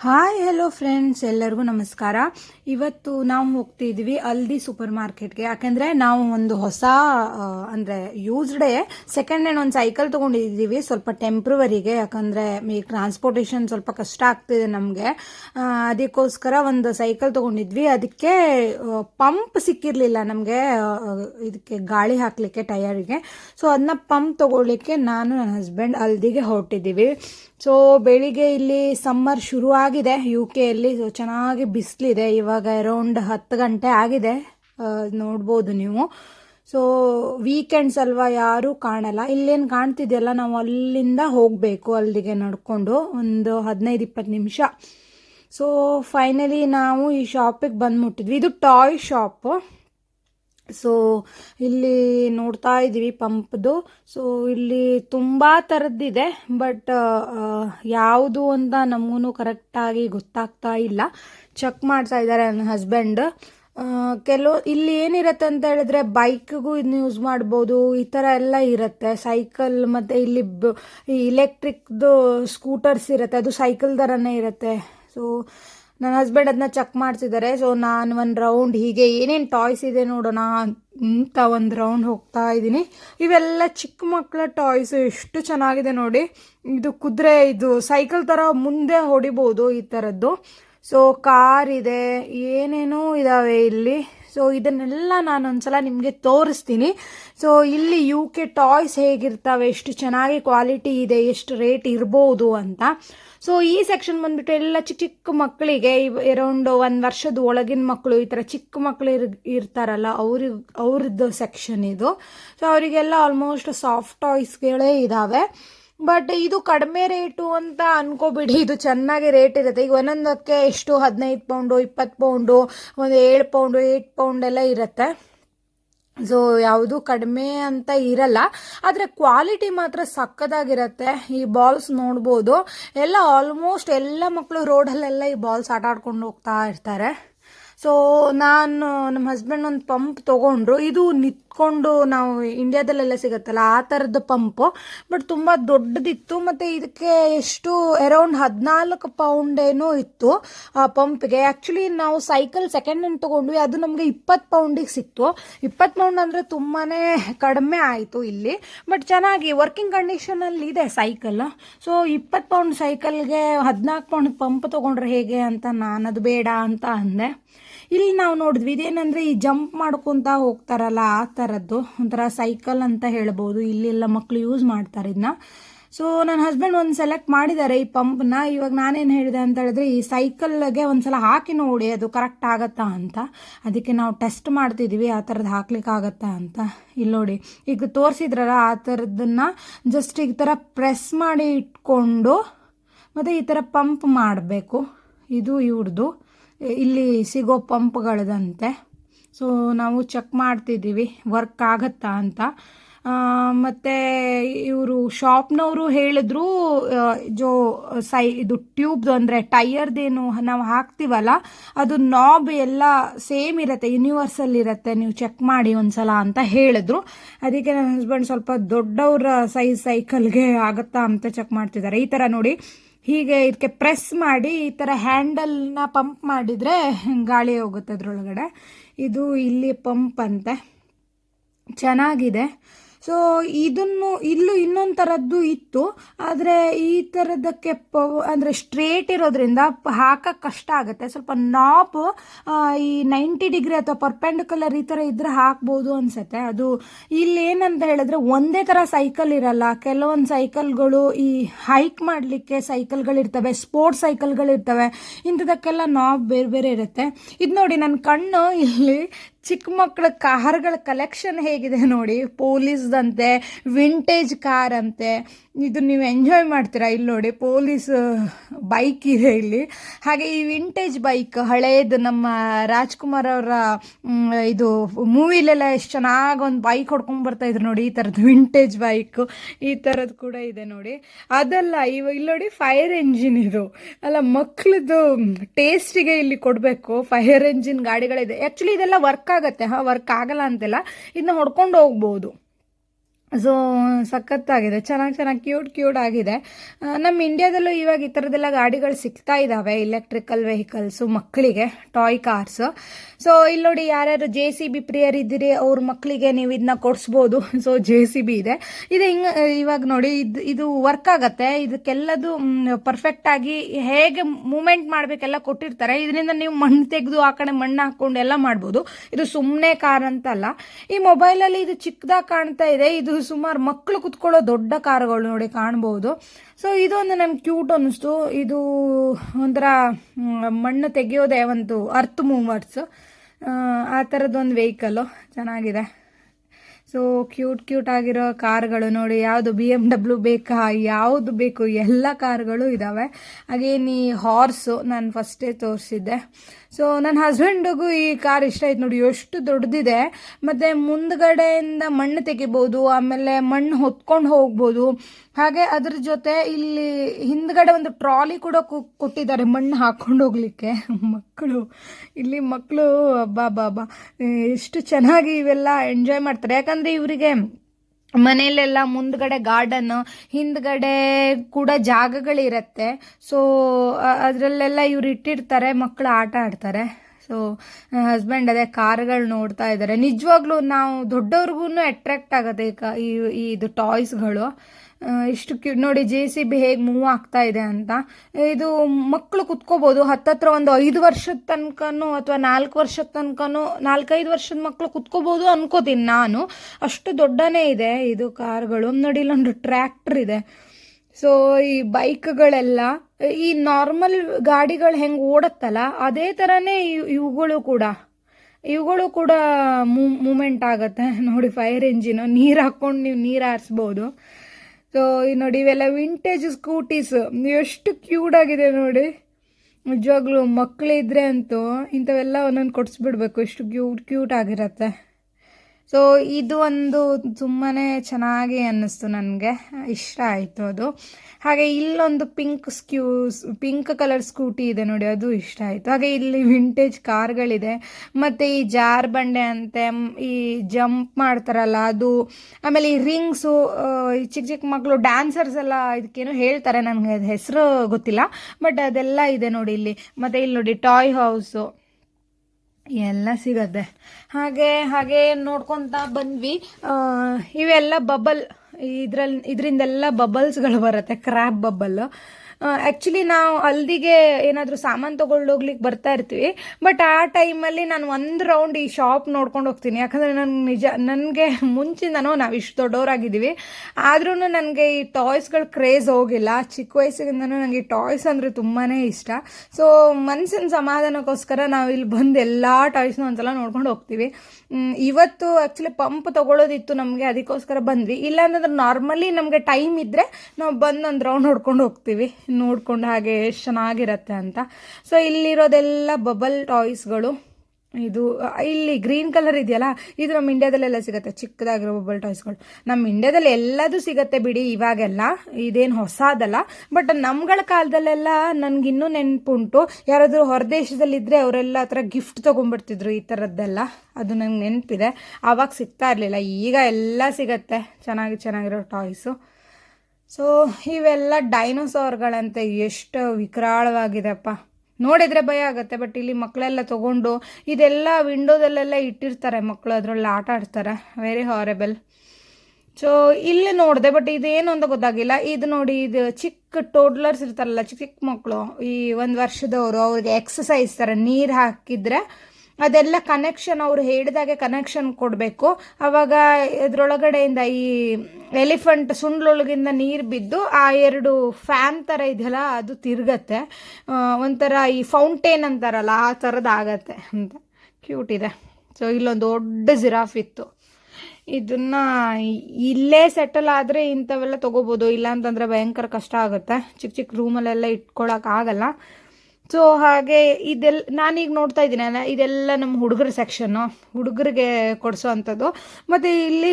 Hi hello friends ಎಲ್ಲರಿಗೂ ನಮಸ್ಕಾರ. ಇವತ್ತು ನಾವು ಹೋಗ್ತಿದ್ವಿ ಅಲ್ದಿ ಸೂಪರ್ ಮಾರ್ಕೆಟ್ಗೆ ಯಾಕೆಂದರೆ ನಾವು ಒಂದು ಹೊಸ ಅಂದ್ರೆ ಯೂಸ್ಡೇ ಸೆಕೆಂಡ್ ಹ್ಯಾಂಡ್ ಒಂದು ಸೈಕಲ್ ತೊಗೊಂಡಿದ್ದೀವಿ. ಸ್ವಲ್ಪ ಟೆಂಪ್ರವರಿಗೆ ಯಾಕಂದರೆ ಈ ಟ್ರಾನ್ಸ್ಪೋರ್ಟೇಷನ್ ಸ್ವಲ್ಪ ಕಷ್ಟ ಆಗ್ತಿದೆ ನಮಗೆ. ಅದಕ್ಕೋಸ್ಕರ ಒಂದು ಸೈಕಲ್ ತೊಗೊಂಡಿದ್ವಿ. ಅದಕ್ಕೆ ಪಂಪ್ ಸಿಕ್ಕಿರಲಿಲ್ಲ ನಮಗೆ ಇದಕ್ಕೆ ಗಾಳಿ ಹಾಕಲಿಕ್ಕೆ ಟಯರಿಗೆ ಸೊ ಅದನ್ನ ಪಂಪ್ ತೊಗೊಳ್ಳಿಕ್ಕೆ ನಾನು ನನ್ನ ಹಸ್ಬೆಂಡ್ ಅಲ್ದಿಗೆ ಹೊರಟಿದ್ದೀವಿ. ಸೊ ಬೆಳಿಗ್ಗೆ ಇಲ್ಲಿ ಸಮ್ಮರ್ ಶುರು ಆಗಿದೆ ಯು ಕೆಯಲ್ಲಿ ಸೊ ಚೆನ್ನಾಗಿ ಬಿಸಿಲಿದೆ, ಇವಾಗ ಅರೌಂಡ್ ಹತ್ತು ಗಂಟೆ ಆಗಿದೆ ನೋಡ್ಬೋದು ನೀವು. ಸೊ ವೀಕೆಂಡ್ಸ್ ಅಲ್ವಾ ಯಾರೂ ಕಾಣಲ್ಲ. ಇಲ್ಲೇನು ಕಾಣ್ತಿದೆಯಲ್ಲ, ನಾವು ಅಲ್ಲಿಂದ ಹೋಗಬೇಕು, ಅಲ್ಲಿಗೆ ನಡ್ಕೊಂಡು ಒಂದು ಹದಿನೈದು, ಇಪ್ಪತ್ತು ನಿಮಿಷ. ಸೊ ಫೈನಲಿ ನಾವು ಈ ಶಾಪಿಗೆ ಬಂದ್ಬಿಟ್ಟಿದ್ವಿ. ಇದು ಟಾಯ್ ಶಾಪು ಸೊ ಇಲ್ಲಿ ನೋಡ್ತಾ ಇದ್ದೀವಿ ಪಂಪ್ದು. ಸೊ ಇಲ್ಲಿ ತುಂಬ ಥರದ್ದಿದೆ ಬಟ್ ಯಾವುದು ಅಂತ ನಮಗೂ ಕರೆಕ್ಟಾಗಿ ಗೊತ್ತಾಗ್ತಾ ಇಲ್ಲ. ಚೆಕ್ ಮಾಡ್ತಾ ಇದ್ದಾರೆ ನನ್ನ ಹಸ್ಬೆಂಡ್ ಕೆಲವು ಇಲ್ಲಿ ಏನಿರುತ್ತೆ ಅಂತ ಹೇಳಿದ್ರೆ ಬೈಕ್ಗೂ ಇದನ್ನ ಯೂಸ್ ಮಾಡ್ಬೋದು, ಈ ಥರ ಎಲ್ಲ ಇರುತ್ತೆ. ಸೈಕಲ್ ಮತ್ತು ಇಲ್ಲಿ ಇಲೆಕ್ಟ್ರಿಕ್ದು ಸ್ಕೂಟರ್ಸ್ ಇರುತ್ತೆ, ಅದು ಸೈಕಲ್ ಥರನೇ ಇರುತ್ತೆ. ಸೊ ನನ್ನ ಹಸ್ಬೆಂಡ್ ಅದನ್ನ ಚೆಕ್ ಮಾಡ್ತಿದ್ದಾರೆ ಸೊ ನಾನು ಒಂದು ರೌಂಡ್ ಹೀಗೆ ಏನೇನು ಟಾಯ್ಸ್ ಇದೆ ನೋಡೋಣ ಅಂತ ಒಂದು ರೌಂಡ್ ಹೋಗ್ತಾ ಇದ್ದೀನಿ. ಇವೆಲ್ಲ ಚಿಕ್ಕ ಮಕ್ಕಳ ಟಾಯ್ಸ್ ಎಷ್ಟು ಚೆನ್ನಾಗಿದೆ ನೋಡಿ. ಇದು ಕುದುರೆ, ಇದು ಸೈಕಲ್ ಥರ ಮುಂದೆ ಹೊಡಿಬೋದು ಈ ಥರದ್ದು ಸೊ ಕಾರ್ ಇದೆ. ಏನೇನೋ ಇದ್ದಾವೆ ಇಲ್ಲಿ. ಸೊ ಇದನ್ನೆಲ್ಲ ನಾನು ಒಂದ್ಸಲ ನಿಮಗೆ ತೋರಿಸ್ತೀನಿ. ಸೊ ಇಲ್ಲಿ ಯು ಕೆ ಟಾಯ್ಸ್ ಹೇಗಿರ್ತವೆ, ಎಷ್ಟು ಚೆನ್ನಾಗಿ ಕ್ವಾಲಿಟಿ ಇದೆ, ಎಷ್ಟು ರೇಟ್ ಇರ್ಬೋದು ಅಂತ. ಸೊ ಈ ಸೆಕ್ಷನ್ ಬಂದ್ಬಿಟ್ಟು ಎಲ್ಲ ಚಿಕ್ಕ ಚಿಕ್ಕ ಮಕ್ಕಳಿಗೆ ಅರೌಂಡ್ ಒಂದು ವರ್ಷದ ಒಳಗಿನ ಮಕ್ಕಳು ಈ ಥರ ಚಿಕ್ಕ ಮಕ್ಕಳು ಇರ್, ಇರ್ತಾರಲ್ಲ ಅವ್ರಿಗೆ ಅವ್ರದ್ದು ಸೆಕ್ಷನ್ ಇದು. ಸೊ ಅವರಿಗೆಲ್ಲ ಆಲ್ಮೋಸ್ಟ್ ಸಾಫ್ಟ್ ಟಾಯ್ಸ್ಗಳೇ ಇದ್ದಾವೆ ಬಟ್ ಇದು ಕಡಿಮೆ ರೇಟು ಅಂತ ಅನ್ಕೋಬಿಡಿ. ಇದು ಚೆನ್ನಾಗಿ ರೇಟ್ ಇರುತ್ತೆ. ಈಗ ಒಂದೊಂದಕ್ಕೆ ಎಷ್ಟು? ಹದಿನೈದು ಪೌಂಡು ಇಪ್ಪತ್ತು ಪೌಂಡು ಒಂದು ಏಳು ಪೌಂಡು ಏಟ್ ಪೌಂಡ್ ಎಲ್ಲ ಇರುತ್ತೆ. ಸೊ ಯಾವುದು ಕಡಿಮೆ ಅಂತ ಇರಲ್ಲ. ಆದರೆ ಕ್ವಾಲಿಟಿ ಮಾತ್ರ ಸಕ್ಕದಾಗಿರುತ್ತೆ. ಈ ಬಾಲ್ಸ್ ನೋಡ್ಬೋದು. ಎಲ್ಲ ಆಲ್ಮೋಸ್ಟ್ ಎಲ್ಲ ಮಕ್ಕಳು ರೋಡಲ್ಲೆಲ್ಲ ಈ ಬಾಲ್ಸ್ ಆಟ ಆಡ್ಕೊಂಡು ಹೋಗ್ತಾ ಇರ್ತಾರೆ. ಸೊ ನಾನು ನಮ್ಮ ಹಸ್ಬೆಂಡ್ ಒಂದು ಪಂಪ್ ತೊಗೊಂಡ್ರು. ಇದು ನಿಂತ್ಕೊಂಡು ನಾವು ಇಂಡಿಯಾದಲ್ಲೆಲ್ಲ ಸಿಗುತ್ತಲ್ಲ, ಆ ಥರದ ಪಂಪು. ಬಟ್ ತುಂಬ ದೊಡ್ಡದಿತ್ತು, ಮತ್ತು ಇದಕ್ಕೆ ಎಷ್ಟು ಅರೌಂಡ್ ಹದಿನಾಲ್ಕು ಪೌಂಡ್ ಏನೋ ಇತ್ತು ಆ ಪಂಪ್ಗೆ. ಆ್ಯಕ್ಚುಲಿ ನಾವು ಸೈಕಲ್ ಸೆಕೆಂಡ್ ಹ್ಯಾಂಡ್ ತೊಗೊಂಡ್ವಿ, ಅದು ನಮಗೆ ಇಪ್ಪತ್ತು ಪೌಂಡಿಗೆ ಸಿಕ್ತು. ಇಪ್ಪತ್ತು ಪೌಂಡ್ ಅಂದರೆ ತುಂಬಾ ಕಡಿಮೆ ಆಯಿತು ಇಲ್ಲಿ. ಬಟ್ ಚೆನ್ನಾಗಿ ವರ್ಕಿಂಗ್ ಕಂಡೀಷನಲ್ಲಿ ಇದೆ ಸೈಕಲ್ ಸೊ ಇಪ್ಪತ್ತು ಪೌಂಡ್ ಸೈಕಲ್ಗೆ ಹದಿನಾಲ್ಕು ಪೌಂಡ್ ಪಂಪ್ ತೊಗೊಂಡ್ರೆ ಹೇಗೆ ಅಂತ ನಾನು ಅದು ಬೇಡ ಅಂತ ಅಂದೆ. ಇಲ್ಲಿ ನಾವು ನೋಡಿದ್ವಿ, ಇದೇನಂದ್ರೆ ಈ ಜಂಪ್ ಮಾಡ್ಕೊಂತ ಹೋಗ್ತಾರಲ್ಲ ಆ ಥರದ್ದು ಒಂಥರ ಸೈಕಲ್ ಅಂತ ಹೇಳ್ಬೋದು. ಇಲ್ಲೆಲ್ಲ ಮಕ್ಕಳು ಯೂಸ್ ಮಾಡ್ತಾರೆ ಇದನ್ನ ಸೊ ನನ್ನ ಹಸ್ಬೆಂಡ್ ಒಂದು ಸೆಲೆಕ್ಟ್ ಮಾಡಿದ್ದಾರೆ ಈ ಪಂಪ್ನ ಇವಾಗ ನಾನೇನು ಹೇಳಿದೆ ಅಂತ ಹೇಳಿದ್ರೆ, ಈ ಸೈಕಲ್ಗೆ ಒಂದ್ಸಲ ಹಾಕಿ ನೋಡಿ, ಅದು ಕರೆಕ್ಟ್ ಆಗತ್ತಾ ಅಂತ. ಅದಕ್ಕೆ ನಾವು ಟೆಸ್ಟ್ ಮಾಡ್ತಿದ್ದೀವಿ ಆ ಥರದ್ದು ಹಾಕ್ಲಿಕ್ಕೆ ಆಗತ್ತಾ ಅಂತ. ಇಲ್ಲಿ ನೋಡಿ, ಈಗ ತೋರಿಸಿದ್ರಲ್ಲ, ಆ ಥರದನ್ನ ಜಸ್ಟ್ ಈ ಥರ ಪ್ರೆಸ್ ಮಾಡಿ ಇಟ್ಕೊಂಡು, ಮತ್ತು ಈ ಥರ ಪಂಪ್ ಮಾಡಬೇಕು. ಇದು ಇವ್ರದ್ದು ಇಲ್ಲಿ ಸಿಗೋ ಪಂಪ್ಗಳದಂತೆ. ಸೊ ನಾವು ಚೆಕ್ ಮಾಡ್ತಿದ್ದೀವಿ ವರ್ಕ್ ಆಗತ್ತಾ ಅಂತ. ಮತ್ತು ಇವರು ಶಾಪ್ನವರು ಹೇಳಿದ್ರು ಜೋ, ಸೈ, ಇದು ಟ್ಯೂಬ್ದು ಅಂದರೆ ಟೈಯರ್ದೇನು ನಾವು ಹಾಕ್ತೀವಲ್ಲ, ಅದು ನಾಬ್ ಎಲ್ಲ ಸೇಮ್ ಇರುತ್ತೆ ಯೂನಿವರ್ಸಲ್ ಇರುತ್ತೆ, ನೀವು ಚೆಕ್ ಮಾಡಿ ಒಂದ್ಸಲ ಅಂತ ಹೇಳಿದ್ರು. ಅದಕ್ಕೆ ನನ್ನ ಹಸ್ಬೆಂಡ್ ಸ್ವಲ್ಪ ದೊಡ್ಡವರ ಸೈಜ್ ಸೈಕಲ್ಗೆ ಆಗತ್ತಾ ಅಂತ ಚೆಕ್ ಮಾಡ್ತಿದ್ದಾರೆ. ಈ ಥರ ನೋಡಿ ಹೀಗೆ ಇದಕ್ಕೆ ಪ್ರೆಸ್ ಮಾಡಿ ಈ ಥರ ಹ್ಯಾಂಡಲ್ನ ಪಂಪ್ ಮಾಡಿದರೆ ಗಾಳಿ ಹೋಗುತ್ತೆ ಅದರೊಳಗಡೆ. ಇದು ಇಲ್ಲಿ ಪಂಪ್ ಅಂತೆ. ಚೆನ್ನಾಗಿದೆ. ಸೊ ಇದನ್ನು ಇಲ್ಲೂ ಇನ್ನೊಂದು ಥರದ್ದು ಇತ್ತು. ಆದರೆ ಈ ಥರದಕ್ಕೆ ಪ, ಅಂದರೆ ಸ್ಟ್ರೇಟ್ ಇರೋದ್ರಿಂದ ಹಾಕಕ್ಕೆ ಕಷ್ಟ ಆಗುತ್ತೆ. ಸ್ವಲ್ಪ ನಾಬ್ ಈ ನೈಂಟಿ ಡಿಗ್ರಿ ಅಥವಾ ಪರ್ಪೆಂಡಿಕ್ಯುಲರ್ ಈ ಥರ ಇದ್ರೆ ಹಾಕ್ಬೋದು ಅನಿಸುತ್ತೆ. ಅದು ಇಲ್ಲಿ ಏನಂತ ಹೇಳಿದ್ರೆ ಒಂದೇ ಥರ ಸೈಕಲ್ ಇರಲ್ಲ. ಕೆಲವೊಂದು ಸೈಕಲ್ಗಳು ಈ ಹೈಕ್ ಮಾಡಲಿಕ್ಕೆ ಸೈಕಲ್ಗಳಿರ್ತವೆ ಸ್ಪೋರ್ಟ್ಸ್ ಸೈಕಲ್ಗಳಿರ್ತವೆ ಇಂಥದಕ್ಕೆಲ್ಲ ನಾಬ್ ಬೇರೆ ಬೇರೆ ಇರುತ್ತೆ. ಇದು ನೋಡಿ ನನ್ನ ಕಣ್ಣು ಇಲ್ಲಿ ಚಿಕ್ಕ ಮಕ್ಕಳ ಕಾರ್ಗಳ ಕಲೆಕ್ಷನ್ ಹೇಗಿದೆ ನೋಡಿ ಪೊಲೀಸ್ದಂತೆ ವಿಂಟೇಜ್ ಕಾರ್ ಅಂತೆ. ಇದು ನೀವು ಎಂಜಾಯ್ ಮಾಡ್ತೀರಾ? ಇಲ್ಲಿ ನೋಡಿ ಪೊಲೀಸ್ ಬೈಕ್ ಇದೆ ಇಲ್ಲಿ. ಹಾಗೆ ಈ ವಿಂಟೇಜ್ ಬೈಕ್ ಹಳೆಯದು ನಮ್ಮ ರಾಜ್ಕುಮಾರ್ ಅವರ ಇದು ಮೂವಿಲೆಲ್ಲ ಎಷ್ಟು ಚೆನ್ನಾಗಿ ಒಂದು ಬೈಕ್ ಹೊಡ್ಕೊಂಡು ಬರ್ತಾ ಇದ್ರು ನೋಡಿ, ಈ ಥರದ್ದು ವಿಂಟೇಜ್ ಬೈಕು ಈ ಥರದ್ದು ಕೂಡ ಇದೆ ನೋಡಿ. ಅದಲ್ಲ ಇವ, ಇಲ್ಲಿ ನೋಡಿ ಫೈರ್ ಎಂಜಿನ್ ಇದು. ಅಲ್ಲ ಮಕ್ಕಳದು ಟೇಸ್ಟಿಗೆ ಇಲ್ಲಿ ಕೊಡಬೇಕು. ಫೈರ್ ಎಂಜಿನ್ ಗಾಡಿಗಳಿದೆ. ಆ್ಯಕ್ಚುಲಿ ಇದೆಲ್ಲ ವರ್ಕ್ ಆಗುತ್ತೆ. ಹಾಂ ವರ್ಕ್ ಆಗಲ್ಲ ಅಂತೆಲ್ಲ. ಇದನ್ನ ಹೊಡ್ಕೊಂಡು ಹೋಗ್ಬೋದು. ಸೊ ಸಖತ್ತಾಗಿದೆ. ಚೆನ್ನಾಗಿ ಚೆನ್ನಾಗಿ ಕ್ಯೂಟ್ ಕ್ಯೂಟ್ ಆಗಿದೆ. ನಮ್ಮ ಇಂಡಿಯಾದಲ್ಲೂ ಇವಾಗ ಈ ಥರದ್ದೆಲ್ಲ ಗಾಡಿಗಳು ಸಿಗ್ತಾ ಇದ್ದಾವೆ ಇಲೆಕ್ಟ್ರಿಕಲ್ ವೆಹಿಕಲ್ಸು ಮಕ್ಕಳಿಗೆ ಟಾಯ್ ಕಾರ್ಸ್ ಸೊ ಇಲ್ಲಿ ನೋಡಿ ಯಾರ್ಯಾರು ಜೆ ಸಿ ಬಿ ಪ್ರಿಯರಿದ್ದೀರಿ ಅವ್ರ ಮಕ್ಕಳಿಗೆ ನೀವು ಇದನ್ನ ಕೊಡಿಸ್ಬೋದು. ಸೊ ಜೆ ಸಿ ಬಿ ಇದೆ. ಇದು ಹಿಂಗೆ, ಇವಾಗ ನೋಡಿ, ಇದು ಇದು ವರ್ಕ್ ಆಗತ್ತೆ. ಇದಕ್ಕೆಲ್ಲದು ಪರ್ಫೆಕ್ಟಾಗಿ ಹೇಗೆ ಮೂಮೆಂಟ್ ಮಾಡಬೇಕೆಲ್ಲ ಕೊಟ್ಟಿರ್ತಾರೆ. ಇದರಿಂದ ನೀವು ಮಣ್ಣು ತೆಗೆದು ಆ ಕಡೆ ಮಣ್ಣು ಹಾಕ್ಕೊಂಡು ಎಲ್ಲ ಮಾಡ್ಬೋದು. ಇದು ಸುಮ್ಮನೆ ಕಾರ್ ಅಂತಲ್ಲ ಈ ಮೊಬೈಲಲ್ಲಿ ಇದು ಚಿಕ್ಕದಾಗಿ ಕಾಣ್ತಾ ಇದೆ. ಇದು ಸುಮಾರು ಮಕ್ಕಳು ಕುತ್ಕೊಳ್ಳೋ ದೊಡ್ಡ ಕಾರ್ಗಳು ನೋಡಿ ಕಾಣ್ಬೋದು. ಸೊ ಇದೊಂದು ನನ್ಗೆ ಕ್ಯೂಟ್ ಅನ್ನಿಸ್ತು ಇದು ಒಂಥರ ಮಣ್ಣು ತೆಗೆಯೋದೇ ಒಂದು ಅರ್ತ್ ಮೂವರ್ಸ್ ಆ ಥರದ್ದೊಂದು ವೆಹಿಕಲ್ಲು ಚೆನ್ನಾಗಿದೆ. ಸೊ ಕ್ಯೂಟ್ ಕ್ಯೂಟ್ ಆಗಿರೋ ಕಾರ್ಗಳು ನೋಡಿ, ಯಾವುದು ಬಿ ಎಂ ಡಬ್ಲ್ಯೂ ಬೇಕಾ, ಯಾವುದು ಬೇಕು, ಎಲ್ಲ ಕಾರ್ಗಳು ಇದ್ದಾವೆ ಹಾಗೇನು ಈ ಹಾರ್ಸು ನಾನು ಫಸ್ಟೇ ತೋರಿಸಿದ್ದೆ. ಸೊ ನನ್ನ ಹಸ್ಬೆಂಡಿಗೂ ಈ ಕಾರ್ ಇಷ್ಟ ಆಯ್ತು ನೋಡಿ, ಎಷ್ಟು ದೊಡ್ಡದಿದೆ. ಮತ್ತು ಮುಂದ್ಗಡೆಯಿಂದ ಮಣ್ಣು ತೆಗಿಬೋದು, ಆಮೇಲೆ ಮಣ್ಣು ಹೊತ್ಕೊಂಡು ಹೋಗ್ಬೋದು. ಹಾಗೆ ಅದ್ರ ಜೊತೆ ಇಲ್ಲಿ ಹಿಂದ್ಗಡೆ ಒಂದು ಟ್ರಾಲಿ ಕೂಡ ಕೊಟ್ಟಿದ್ದಾರೆ ಮಣ್ಣು ಹಾಕ್ಕೊಂಡು ಹೋಗ್ಲಿಕ್ಕೆ. ಮಕ್ಕಳು, ಇಲ್ಲಿ ಮಕ್ಕಳು, ಅಬ್ಬಾ ಬಾ ಎಷ್ಟು ಚೆನ್ನಾಗಿ ಇವೆಲ್ಲ ಎಂಜಾಯ್ ಮಾಡ್ತಾರೆ. ಯಾಕಂದ್ರೆ ಇವರಿಗೆ ಮನೆಯಲ್ಲೆಲ್ಲ ಮುಂದ್ಗಡೆ ಗಾರ್ಡನ್ ಹಿಂದ್ಗಡೆ ಕೂಡ ಜಾಗಗಳಿರತ್ತೆ. ಸೊ ಅದರಲ್ಲೆಲ್ಲ ಇವ್ರು ಇಟ್ಟಿರ್ತಾರೆ ಮಕ್ಕಳು ಆಟ ಆಡ್ತಾರೆ. ಸೊ ಹಸ್ಬೆಂಡ್ ಅದೇ ಕಾರ್ಗಳು ನೋಡ್ತಾ ಇದ್ದಾರೆ. ನಿಜವಾಗ್ಲೂ ನಾವು ದೊಡ್ಡವ್ರಿಗೂ ಅಟ್ರಾಕ್ಟ್ ಆಗುತ್ತೆ ಈ ಇದು ಟಾಯ್ಸ್ಗಳು ಇಷ್ಟು ಕ್ಯೂ, ನೋಡಿ ಜೆ ಸಿ ಬಿ ಹೇಗೆ ಮೂವ್ ಆಗ್ತಾ ಇದೆ ಅಂತ. ಇದು ಮಕ್ಕಳು ಕುತ್ಕೋಬೋದು. ಹತ್ತತ್ರ ಒಂದು ಐದು ವರ್ಷದ ತನಕನೂ ಅಥವಾ ನಾಲ್ಕು ವರ್ಷದ ತನಕನೂ, ನಾಲ್ಕೈದು ವರ್ಷದ ಮಕ್ಕಳು ಕುತ್ಕೋಬೋದು ಅನ್ಕೋತೀನಿ ನಾನು. ಅಷ್ಟು ದೊಡ್ಡನೇ ಇದೆ ಇದು ಕಾರ್ಗಳು. ನೋಡಿ, ಇಲ್ಲೊಂದು ಟ್ರ್ಯಾಕ್ಟ್ರ್ ಇದೆ. ಸೊ ಈ ಬೈಕ್ಗಳೆಲ್ಲ ಈ ನಾರ್ಮಲ್ ಗಾಡಿಗಳು ಹೆಂಗೆ ಓಡತ್ತಲ್ಲ, ಅದೇ ಥರನೇ ಇವ್- ಇವುಗಳು ಕೂಡ ಇವುಗಳು ಕೂಡ ಮೂಮೆಂಟ್ ಆಗುತ್ತೆ. ನೋಡಿ ಫೈರ್ ಇಂಜಿನು ನೀರು ಹಾಕ್ಕೊಂಡು ನೀವು ನೀರು ಹಾರಿಸ್ಬೋದು ಸೊ ನೋಡಿ ಇವೆಲ್ಲ ವಿಂಟೇಜ್ ಸ್ಕೂಟೀಸ್ ಎಷ್ಟು ಕ್ಯೂಟ್ ಆಗಿದೆ ನೋಡಿ. ನಿಜವಾಗ್ಲೂ ಮಕ್ಕಳಿದ್ರೆ ಅಂತೂ ಇಂಥವೆಲ್ಲ ಒಂದೊಂದು ಕೊಡಿಸ್ಬಿಡ್ಬೇಕು. ಎಷ್ಟು ಕ್ಯೂಟ್ ಕ್ಯೂಟ್ ಆಗಿರತ್ತೆ. ಸೊ ಇದು ಒಂದು ತುಂಬಾ ಚೆನ್ನಾಗಿ ಅನ್ನಿಸ್ತು ನನಗೆ. ಇಷ್ಟ ಆಯಿತು ಅದು. ಹಾಗೆ ಇಲ್ಲೊಂದು ಪಿಂಕ್ ಸ್ಕ್ಯೂಸ್ ಪಿಂಕ್ ಕಲರ್ ಸ್ಕೂಟಿ ಇದೆ ನೋಡಿ, ಅದು ಇಷ್ಟ ಆಯಿತು. ಹಾಗೆ ಇಲ್ಲಿ ವಿಂಟೇಜ್ ಕಾರ್ಗಳಿದೆ. ಮತ್ತು ಈ ಜಾರ್ ಬಂಡೆ ಅಂತೆ ಈ ಜಂಪ್ ಮಾಡ್ತಾರಲ್ಲ ಅದು. ಆಮೇಲೆ ಈ ರಿಂಗ್ಸು ಈ ಚಿಕ್ಕ ಚಿಕ್ಕ ಮಕ್ಕಳು ಡ್ಯಾನ್ಸರ್ಸ್ ಎಲ್ಲ ಇದಕ್ಕೇನು ಹೇಳ್ತಾರೆ ನನಗೆ, ಅದು ಹೆಸರು ಗೊತ್ತಿಲ್ಲ. ಬಟ್ ಅದೆಲ್ಲ ಇದೆ ನೋಡಿ ಇಲ್ಲಿ. ಮತ್ತು ಇಲ್ಲಿ ನೋಡಿ ಟಾಯ್ ಹೌಸು ಎಲ್ಲ ಸಿಗತ್ತೆ. ಹಾಗೆ ಹಾಗೆ ನೋಡ್ಕೊತ ಬಂದ್ವಿ. ಇವೆಲ್ಲ ಬಬಲ್ ಇದ್ರಲ್ಲಿ ಇದರಿಂದೆಲ್ಲ ಬಬಲ್ಸ್ಗಳು ಬರುತ್ತೆ ಕ್ರ್ಯಾಪ್ ಬಬಲ್ ಆ್ಯಕ್ಚುಲಿ ನಾವು ಅಲ್ದಿಗೆ ಏನಾದರೂ ಸಾಮಾನು ತೊಗೊಂಡೋಗ್ಲಿಕ್ಕೆ ಬರ್ತಾ ಇರ್ತೀವಿ. ಬಟ್ ಆ ಟೈಮಲ್ಲಿ ನಾನು ಒಂದು ರೌಂಡ್ ಈ ಶಾಪ್ ನೋಡ್ಕೊಂಡು ಹೋಗ್ತೀನಿ. ಯಾಕಂದರೆ ನನಗೆ ನಿಜ, ನನಗೆ ಮುಂಚಿಂದನೂ ನಾವು ಇಷ್ಟು ದೊಡ್ಡವರಾಗಿದ್ದೀವಿ ಆದ್ರೂ ನನಗೆ ಈ ಟಾಯ್ಸ್ಗಳು ಕ್ರೇಜ್ ಹೋಗಿಲ್ಲ. ಚಿಕ್ಕ ವಯಸ್ಸಿಂದನೂ ನನಗೆ ಟಾಯ್ಸ್ ಅಂದರೆ ತುಂಬಾ ಇಷ್ಟ. ಸೊ ಮನಸ್ಸಿನ ಸಮಾಧಾನಕ್ಕೋಸ್ಕರ ನಾವು ಇಲ್ಲಿ ಬಂದು ಎಲ್ಲ ಟಾಯ್ಸ್ನ ಒಂದ್ಸಲ ನೋಡ್ಕೊಂಡು ಹೋಗ್ತೀವಿ. ಇವತ್ತು ಆ್ಯಕ್ಚುಲಿ ಪಂಪ್ ತೊಗೊಳೋದಿತ್ತು ನಮಗೆ, ಅದಕ್ಕೋಸ್ಕರ ಬಂದ್ವಿ. ಇಲ್ಲಾಂದ್ರೆ ನಾರ್ಮಲಿ ನಮಗೆ ಟೈಮ್ ಇದ್ದರೆ ನಾವು ಬಂದು ಒಂದು ರೌಂಡ್ ಹೊಡ್ಕೊಂಡು ಹೋಗ್ತೀವಿ. ನೋಡ್ಕೊಂಡು ಹಾಗೆ ಎಷ್ಟು ಚೆನ್ನಾಗಿರತ್ತೆ ಅಂತ. ಸೊ ಇಲ್ಲಿರೋದೆಲ್ಲ ಬಬಲ್ ಟಾಯ್ಸ್ಗಳು ಇದು, ಇಲ್ಲಿ ಗ್ರೀನ್ ಕಲರ್ ಇದೆಯಲ್ಲ, ಇದು ನಮ್ಮ ಇಂಡ್ಯಾದಲ್ಲೆಲ್ಲ ಸಿಗುತ್ತೆ. ಚಿಕ್ಕದಾಗಿರೋ ಬಬಲ್ ಟಾಯ್ಸ್ಗಳು ನಮ್ಮ ಇಂಡಿಯಾದಲ್ಲಿ ಎಲ್ಲದೂ ಸಿಗತ್ತೆ ಬಿಡಿ ಇವಾಗೆಲ್ಲ. ಇದೇನು ಹೊಸದಲ್ಲ. ಬಟ್ ನಮ್ಗಳ ಕಾಲದಲ್ಲೆಲ್ಲ ನನಗಿನ್ನೂ ನೆನಪುಂಟು. ಯಾರಾದರೂ ಹೊರದೇಶದಲ್ಲಿದ್ದರೆ ಅವರೆಲ್ಲ ಆ ಥರ ಗಿಫ್ಟ್ ತೊಗೊಂಡ್ಬಿಡ್ತಿದ್ರು ಈ ಥರದ್ದೆಲ್ಲ. ಅದು ನಂಗೆ ನೆನಪಿದೆ. ಆವಾಗ ಸಿಗ್ತಾ ಇರಲಿಲ್ಲ. ಈಗ ಎಲ್ಲ ಸಿಗತ್ತೆ. ಚೆನ್ನಾಗಿ ಚೆನ್ನಾಗಿರೋ ಟಾಯ್ಸು ಸೊ ಇವೆಲ್ಲ ಡೈನೋಸಾರ್ಗಳಂತೆ ಎಷ್ಟು ವಿಕರಾಳವಾಗಿದೆಪ್ಪ ನೋಡಿದ್ರೆ ಭಯ ಆಗುತ್ತೆ ಬಟ್ ಇಲ್ಲಿ ಮಕ್ಕಳೆಲ್ಲ ತಗೊಂಡು ಇದೆಲ್ಲ ವಿಂಡೋದಲ್ಲೆಲ್ಲ ಇಟ್ಟಿರ್ತಾರೆ ಮಕ್ಕಳು ಅದರಲ್ಲಿ ಆಟ ಆಡ್ತಾರೆ. ವೆರಿ ಹಾರೆಬಲ್ ಸೊ ಇಲ್ಲಿ ನೋಡಿದೆ ಬಟ್ ಇದೇನು ಅಂತ ಗೊತ್ತಾಗಿಲ್ಲ. ಇದು ನೋಡಿ, ಇದು ಚಿಕ್ಕ ಟೋಡ್ಲರ್ಸ್ ಇರ್ತಾರಲ್ಲ, ಚಿಕ್ಕ ಚಿಕ್ಕ ಮಕ್ಕಳು ಈ ಒಂದು ವರ್ಷದವರು ಅವ್ರಿಗೆ ಎಕ್ಸಸೈಸ್ ಥರ ನೀರು ಹಾಕಿದ್ರೆ ಅದೆಲ್ಲ ಕನೆಕ್ಷನ್ ಅವರು ಹೇಳಿದಾಗೆ ಕನೆಕ್ಷನ್ ಕೊಡಬೇಕು. ಅವಾಗ ಇದರೊಳಗಡೆಯಿಂದ ಈ ಎಲಿಫೆಂಟ್ ಸುಂಡ್ಲೊಳಗಿಂದ ನೀರು ಬಿದ್ದು ಆ ಎರಡು ಫ್ಯಾನ್ ಥರ ಇದೆಯಲ್ಲ, ಅದು ತಿರುಗತ್ತೆ. ಒಂಥರ ಈ ಫೌಂಟೇನ್ ಅಂತಾರಲ್ಲ, ಆ ಥರದ್ದು ಆಗತ್ತೆ ಅಂತ. ಕ್ಯೂಟ್ ಇದೆ. ಸೊ ಇಲ್ಲೊಂದು ದೊಡ್ಡ ಜಿರಾಫ್ ಇತ್ತು. ಇದನ್ನ ಇಲ್ಲೇ ಸೆಟಲ್ ಆದರೆ ಇಂಥವೆಲ್ಲ ತೊಗೋಬೋದು. ಇಲ್ಲಾಂತಂದ್ರೆ ಭಯಂಕರ ಕಷ್ಟ ಆಗುತ್ತೆ. ಚಿಕ್ಕ ಚಿಕ್ಕ ರೂಮಲ್ಲೆಲ್ಲ ಇಟ್ಕೊಳಕ್ ಆಗಲ್ಲ. ಸೊ ಹಾಗೆ ಇದೆಲ್ಲ ನಾನೀಗ ನೋಡ್ತಾ ಇದ್ದೀನಿ ಅಲ್ಲ, ಇದೆಲ್ಲ ನಮ್ಮ ಹುಡುಗರ ಸೆಕ್ಷನ್ನು ಹುಡುಗರಿಗೆ ಕೊಡಿಸೋ ಅಂಥದ್ದು. ಮತ್ತು ಇಲ್ಲಿ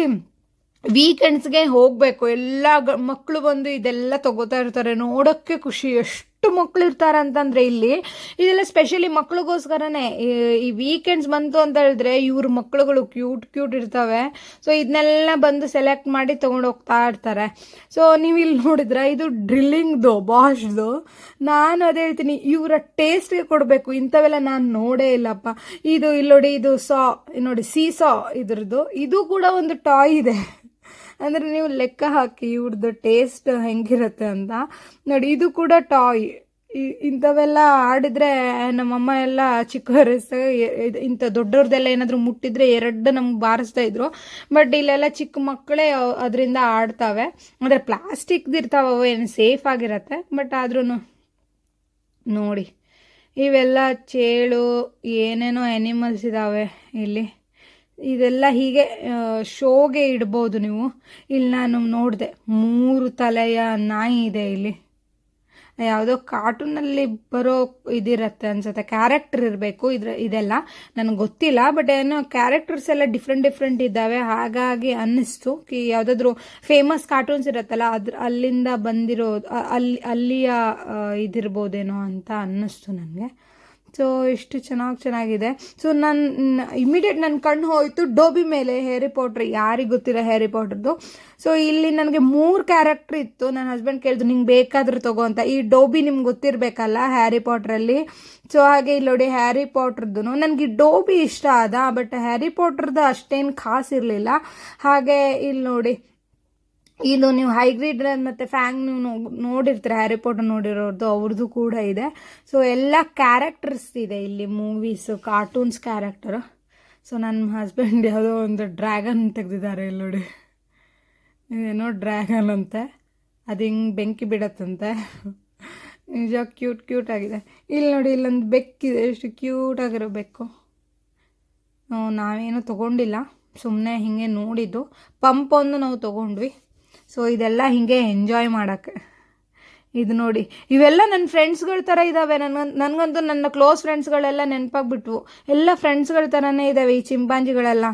ವೀಕೆಂಡ್ಸ್ಗೆ ಹೋಗಬೇಕು, ಎಲ್ಲ ಗ ಮಕ್ಕಳು ಬಂದು ಇದೆಲ್ಲ ತಗೋತಾ ಇರ್ತಾರೆ, ನೋಡೋಕ್ಕೆ ಖುಷಿ, ಎಷ್ಟು ಮಕ್ಕಳು ಇರ್ತಾರೆ ಅಂತಂದ್ರೆ ಇಲ್ಲಿ, ಇದೆಲ್ಲ ಸ್ಪೆಷಲಿ ಮಕ್ಳಿಗೋಸ್ಕರನೇ. ಈ- ವೀಕೆಂಡ್ಸ್ ಬಂತು ಅಂತ ಹೇಳಿದ್ರೆ ಇವ್ರ ಮಕ್ಳುಗಳು ಕ್ಯೂಟ್ ಕ್ಯೂಟ್ ಇರ್ತವೆ. ಸೊ ಇದನ್ನೆಲ್ಲ ಬಂದು ಸೆಲೆಕ್ಟ್ ಮಾಡಿ ತೊಗೊಂಡು ಹೋಗ್ತಾ ಇರ್ತಾರೆ. ಸೊ ನೀವು ಇಲ್ಲಿ ನೋಡಿದ್ರೆ ಇದು ಡ್ರಿಲ್ಲಿಂಗ್ದು ಬಾಷ್ದು ನಾನು ಅದೇ ಹೇಳ್ತೀನಿ, ಇವರ ಟೇಸ್ಟ್ಗೆ ಕೊಡಬೇಕು. ಇಂಥವೆಲ್ಲ ನಾನು ನೋಡೇ ಇಲ್ಲಪ್ಪ. ಇದು ಇಲ್ಲಿ ನೋಡಿ ಇದು ಸಾ ನೋಡಿ ಸೀ ಸಾ ಇದ್ರದ್ದು. ಇದು ಕೂಡ ಒಂದು ಟಾಯ್ ಇದೆ. ಅಂದರೆ ನೀವು ಲೆಕ್ಕ ಹಾಕಿ ಇವ್ರದ್ದು ಟೇಸ್ಟ್ ಹೆಂಗಿರುತ್ತೆ ಅಂತ. ನೋಡಿ, ಇದು ಕೂಡ ಟಾಯ್ ಇಂಥವೆಲ್ಲ ಆಡಿದ್ರೆ ನಮ್ಮಮ್ಮ ಎಲ್ಲ ಚಿಕ್ಕ ಇಂಥ ದೊಡ್ಡವ್ರದ್ದೆಲ್ಲ ಏನಾದರೂ ಮುಟ್ಟಿದ್ರೆ ಎರಡು ನಮ್ಗೆ ಬಾರಿಸ್ತಾ ಇದ್ರು. ಬಟ್ ಇಲ್ಲೆಲ್ಲ ಚಿಕ್ಕ ಮಕ್ಕಳೇ ಅದರಿಂದ ಆಡ್ತಾವೆ. ಅಂದರೆ ಪ್ಲಾಸ್ಟಿಕ್ದು ಇರ್ತಾವೆ, ಅವು ಏನು ಸೇಫ್ ಆಗಿರತ್ತೆ. ಬಟ್ ಆದ್ರೂ ನೋಡಿ, ಇವೆಲ್ಲ ಚೇಳು, ಏನೇನೋ ಎನಿಮಲ್ಸ್ ಇದ್ದಾವೆ ಇಲ್ಲಿ. ಇದೆಲ್ಲ ಹೀಗೆ ಶೋಗೆ ಇಡ್ಬೋದು ನೀವು. ಇಲ್ಲಿ ನಾನು ನೋಡಿದೆ, ಮೂರು ತಲೆಯ ನಾಯಿ ಇದೆ ಇಲ್ಲಿ. ಯಾವುದೋ ಕಾರ್ಟೂನಲ್ಲಿ ಬರೋ ಇದಿರತ್ತೆ ಅನ್ಸುತ್ತೆ, ಕ್ಯಾರೆಕ್ಟರ್ ಇರಬೇಕು ಇದ್ರ, ಇದೆಲ್ಲ. ನನಗೆ ಗೊತ್ತಿಲ್ಲ, ಬಟ್ ಏನೋ ಕ್ಯಾರೆಕ್ಟರ್ಸ್ ಎಲ್ಲ ಡಿಫ್ರೆಂಟ್ ಡಿಫ್ರೆಂಟ್ ಇದ್ದಾವೆ. ಹಾಗಾಗಿ ಅನ್ನಿಸ್ತು. ಕಿ, ಯಾವುದಾದ್ರೂ ಫೇಮಸ್ ಕಾರ್ಟೂನ್ಸ್ ಇರತ್ತಲ್ಲ, ಅದ್ರ, ಅಲ್ಲಿಂದ ಬಂದಿರೋ ಅಲ್ಲಿ, ಅಲ್ಲಿಯ ಇದಿರ್ಬೋದೇನೋ ಅಂತ ಅನ್ನಿಸ್ತು ನನಗೆ. ಸೊ ಎಷ್ಟು ಚೆನ್ನಾಗಿ ಚೆನ್ನಾಗಿದೆ. ಸೊ ನನ್ನ ಇಮಿಡಿಯೇಟ್ ನನ್ನ ಕಣ್ಣು ಹೋಯಿತು ಡೋಬಿ ಮೇಲೆ ಹೇರಿ ಪಾಟ್ರ್ ಯಾರಿಗೆ ಗೊತ್ತಿಲ್ಲ ಹೇರಿ ಪಾಟ್ರದ್ದು ಸೊ ಇಲ್ಲಿ ನನಗೆ ಮೂರು ಕ್ಯಾರೆಕ್ಟ್ರ್ ಇತ್ತು. ನನ್ನ ಹಸ್ಬೆಂಡ್ ಕೇಳಿದ್ರು ನಿಂಗೆ ಬೇಕಾದರೂ ತಗೋ ಅಂತ. ಈ ಡೋಬಿ ನಿಮ್ಗೆ ಗೊತ್ತಿರಬೇಕಲ್ಲ ಹ್ಯಾರಿ ಪಾಟ್ರಲ್ಲಿ ಸೊ ಹಾಗೆ ಇಲ್ಲಿ ನೋಡಿ ಹ್ಯಾರಿ ಪಾಟ್ರದ್ದು ನನಗೆ ಡೋಬಿ ಇಷ್ಟ ಆದ ಬಟ್ ಹ್ಯಾರಿ ಪಾಟ್ರದ್ದು ಅಷ್ಟೇನು ಖಾಸ್ ಇರಲಿಲ್ಲ. ಹಾಗೆ ಇಲ್ಲಿ ನೋಡಿ ಇದು ನೀವು ಹೈಗ್ರೀಡ್ ಮತ್ತು ಫ್ಯಾಂಗ್ ನೀವು ನೋಡಿರ್ತೀರ ಹ್ಯಾರಿ ಪೋಟರ್ ನೋಡಿರೋರ್ದು ಅವ್ರದ್ದು ಕೂಡ ಇದೆ. ಸೊ ಎಲ್ಲ ಕ್ಯಾರೆಕ್ಟರ್ಸ್ ಇದೆ ಇಲ್ಲಿ ಮೂವೀಸು ಕಾರ್ಟೂನ್ಸ್ ಕ್ಯಾರೆಕ್ಟರು ಸೊ ನನ್ನ ಹಸ್ಬೆಂಡ್ ಯಾವುದೋ ಒಂದು ಡ್ರ್ಯಾಗನ್ ತೆಗೆದಿದ್ದಾರೆ ಇಲ್ಲಿ ನೋಡಿ. ಏನೋ ಡ್ರ್ಯಾಗನ್ ಅಂತೆ. ಅದು ಹಿಂಗೆ ಬೆಂಕಿ ಬಿಡತ್ತಂತೆ. ನಿಜ ಕ್ಯೂಟ್ ಕ್ಯೂಟ್ ಆಗಿದೆ. ಇಲ್ಲಿ ನೋಡಿ, ಇಲ್ಲೊಂದು ಬೆಕ್ಕಿದೆ. ಎಷ್ಟು ಕ್ಯೂಟ್ ಆಗಿರೋ ಬೆಕ್ಕು. ನಾವೇನು ತೊಗೊಂಡಿಲ್ಲ. ಸುಮ್ಮನೆ ಹಿಂಗೆ ನೋಡಿದ್ದು. ಪಂಪ್ ಒಂದು ನಾವು ತೊಗೊಂಡ್ವಿ. ಸೊ ಇದೆಲ್ಲ ಹೀಗೆ ಎಂಜಾಯ್ ಮಾಡೋಕ್ಕೆ. ಇದು ನೋಡಿ, ಇವೆಲ್ಲ ನನ್ನ ಫ್ರೆಂಡ್ಸ್ಗಳ ಥರ ಇದ್ದಾವೆ ನನ್ನ ನನಗಂತೂ ನನ್ನ ಕ್ಲೋಸ್ ಫ್ರೆಂಡ್ಸ್ಗಳೆಲ್ಲ ನೆನಪಾಗ್ಬಿಟ್ವು. ಎಲ್ಲ ಫ್ರೆಂಡ್ಸ್ಗಳ ಥರನೇ ಇದ್ದಾವೆ ಈ ಚಿಂಪಾಂಜಿಗಳೆಲ್ಲ.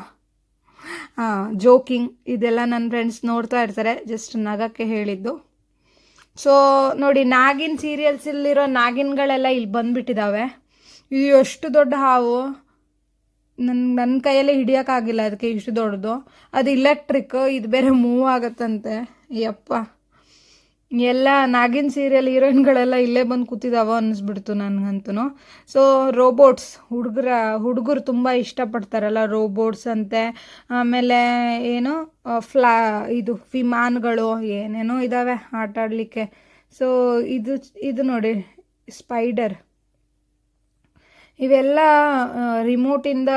ಜೋಕಿಂಗ್ ಇದೆಲ್ಲ ನನ್ನ ಫ್ರೆಂಡ್ಸ್ ನೋಡ್ತಾ ಇರ್ತಾರೆ. ಜಸ್ಟ್ ನಗಕ್ಕೆ ಹೇಳಿದ್ದು. ಸೊ ನೋಡಿ, ನಾಗಿನ್ ಸೀರಿಯಲ್ಸಲ್ಲಿರೋ ನಾಗಿನ್ಗಳೆಲ್ಲ ಇಲ್ಲಿ ಬಂದುಬಿಟ್ಟಿದ್ದಾವೆ ಇದು ಎಷ್ಟು ದೊಡ್ಡ ಹಾವು. ನನ್ನ ನನ್ನ ಕೈಯಲ್ಲೇ ಹಿಡಿಯೋಕ್ಕಾಗಿಲ್ಲ ಅದಕ್ಕೆ ಇಷ್ಟು ದೊಡ್ಡದು. ಅದು ಇಲೆಕ್ಟ್ರಿಕ್ ಇದು ಬೇರೆ ಮೂವ್ ಆಗತ್ತಂತೆ. ಯಪ್ಪ. ಎಲ್ಲ ನಾಗಿನ್ ಸೀರಿಯಲ್ ಹೀರೋಯಿನ್ಗಳೆಲ್ಲ ಇಲ್ಲೇ ಬಂದು ಕೂತಿದ್ದಾವ ಅನ್ನಿಸ್ಬಿಡ್ತು ನನಗಂತೂ ಸೊ ರೋಬೋಟ್ಸ್ ಹುಡುಗರ, ಹುಡುಗರು ತುಂಬ ಇಷ್ಟಪಡ್ತಾರಲ್ಲ ರೋಬೋಟ್ಸ್ ಅಂತೆ. ಆಮೇಲೆ ಏನು ಫ್ಲಾ, ಇದು ವಿಮಾನಗಳು ಏನೇನೋ ಇದ್ದಾವೆ ಆಟ ಆಡಲಿಕ್ಕೆ ಸೊ ಇದು ಇದು ನೋಡಿ ಸ್ಪೈಡರ್ ಇವೆಲ್ಲ ರಿಮೋಟಿಂದ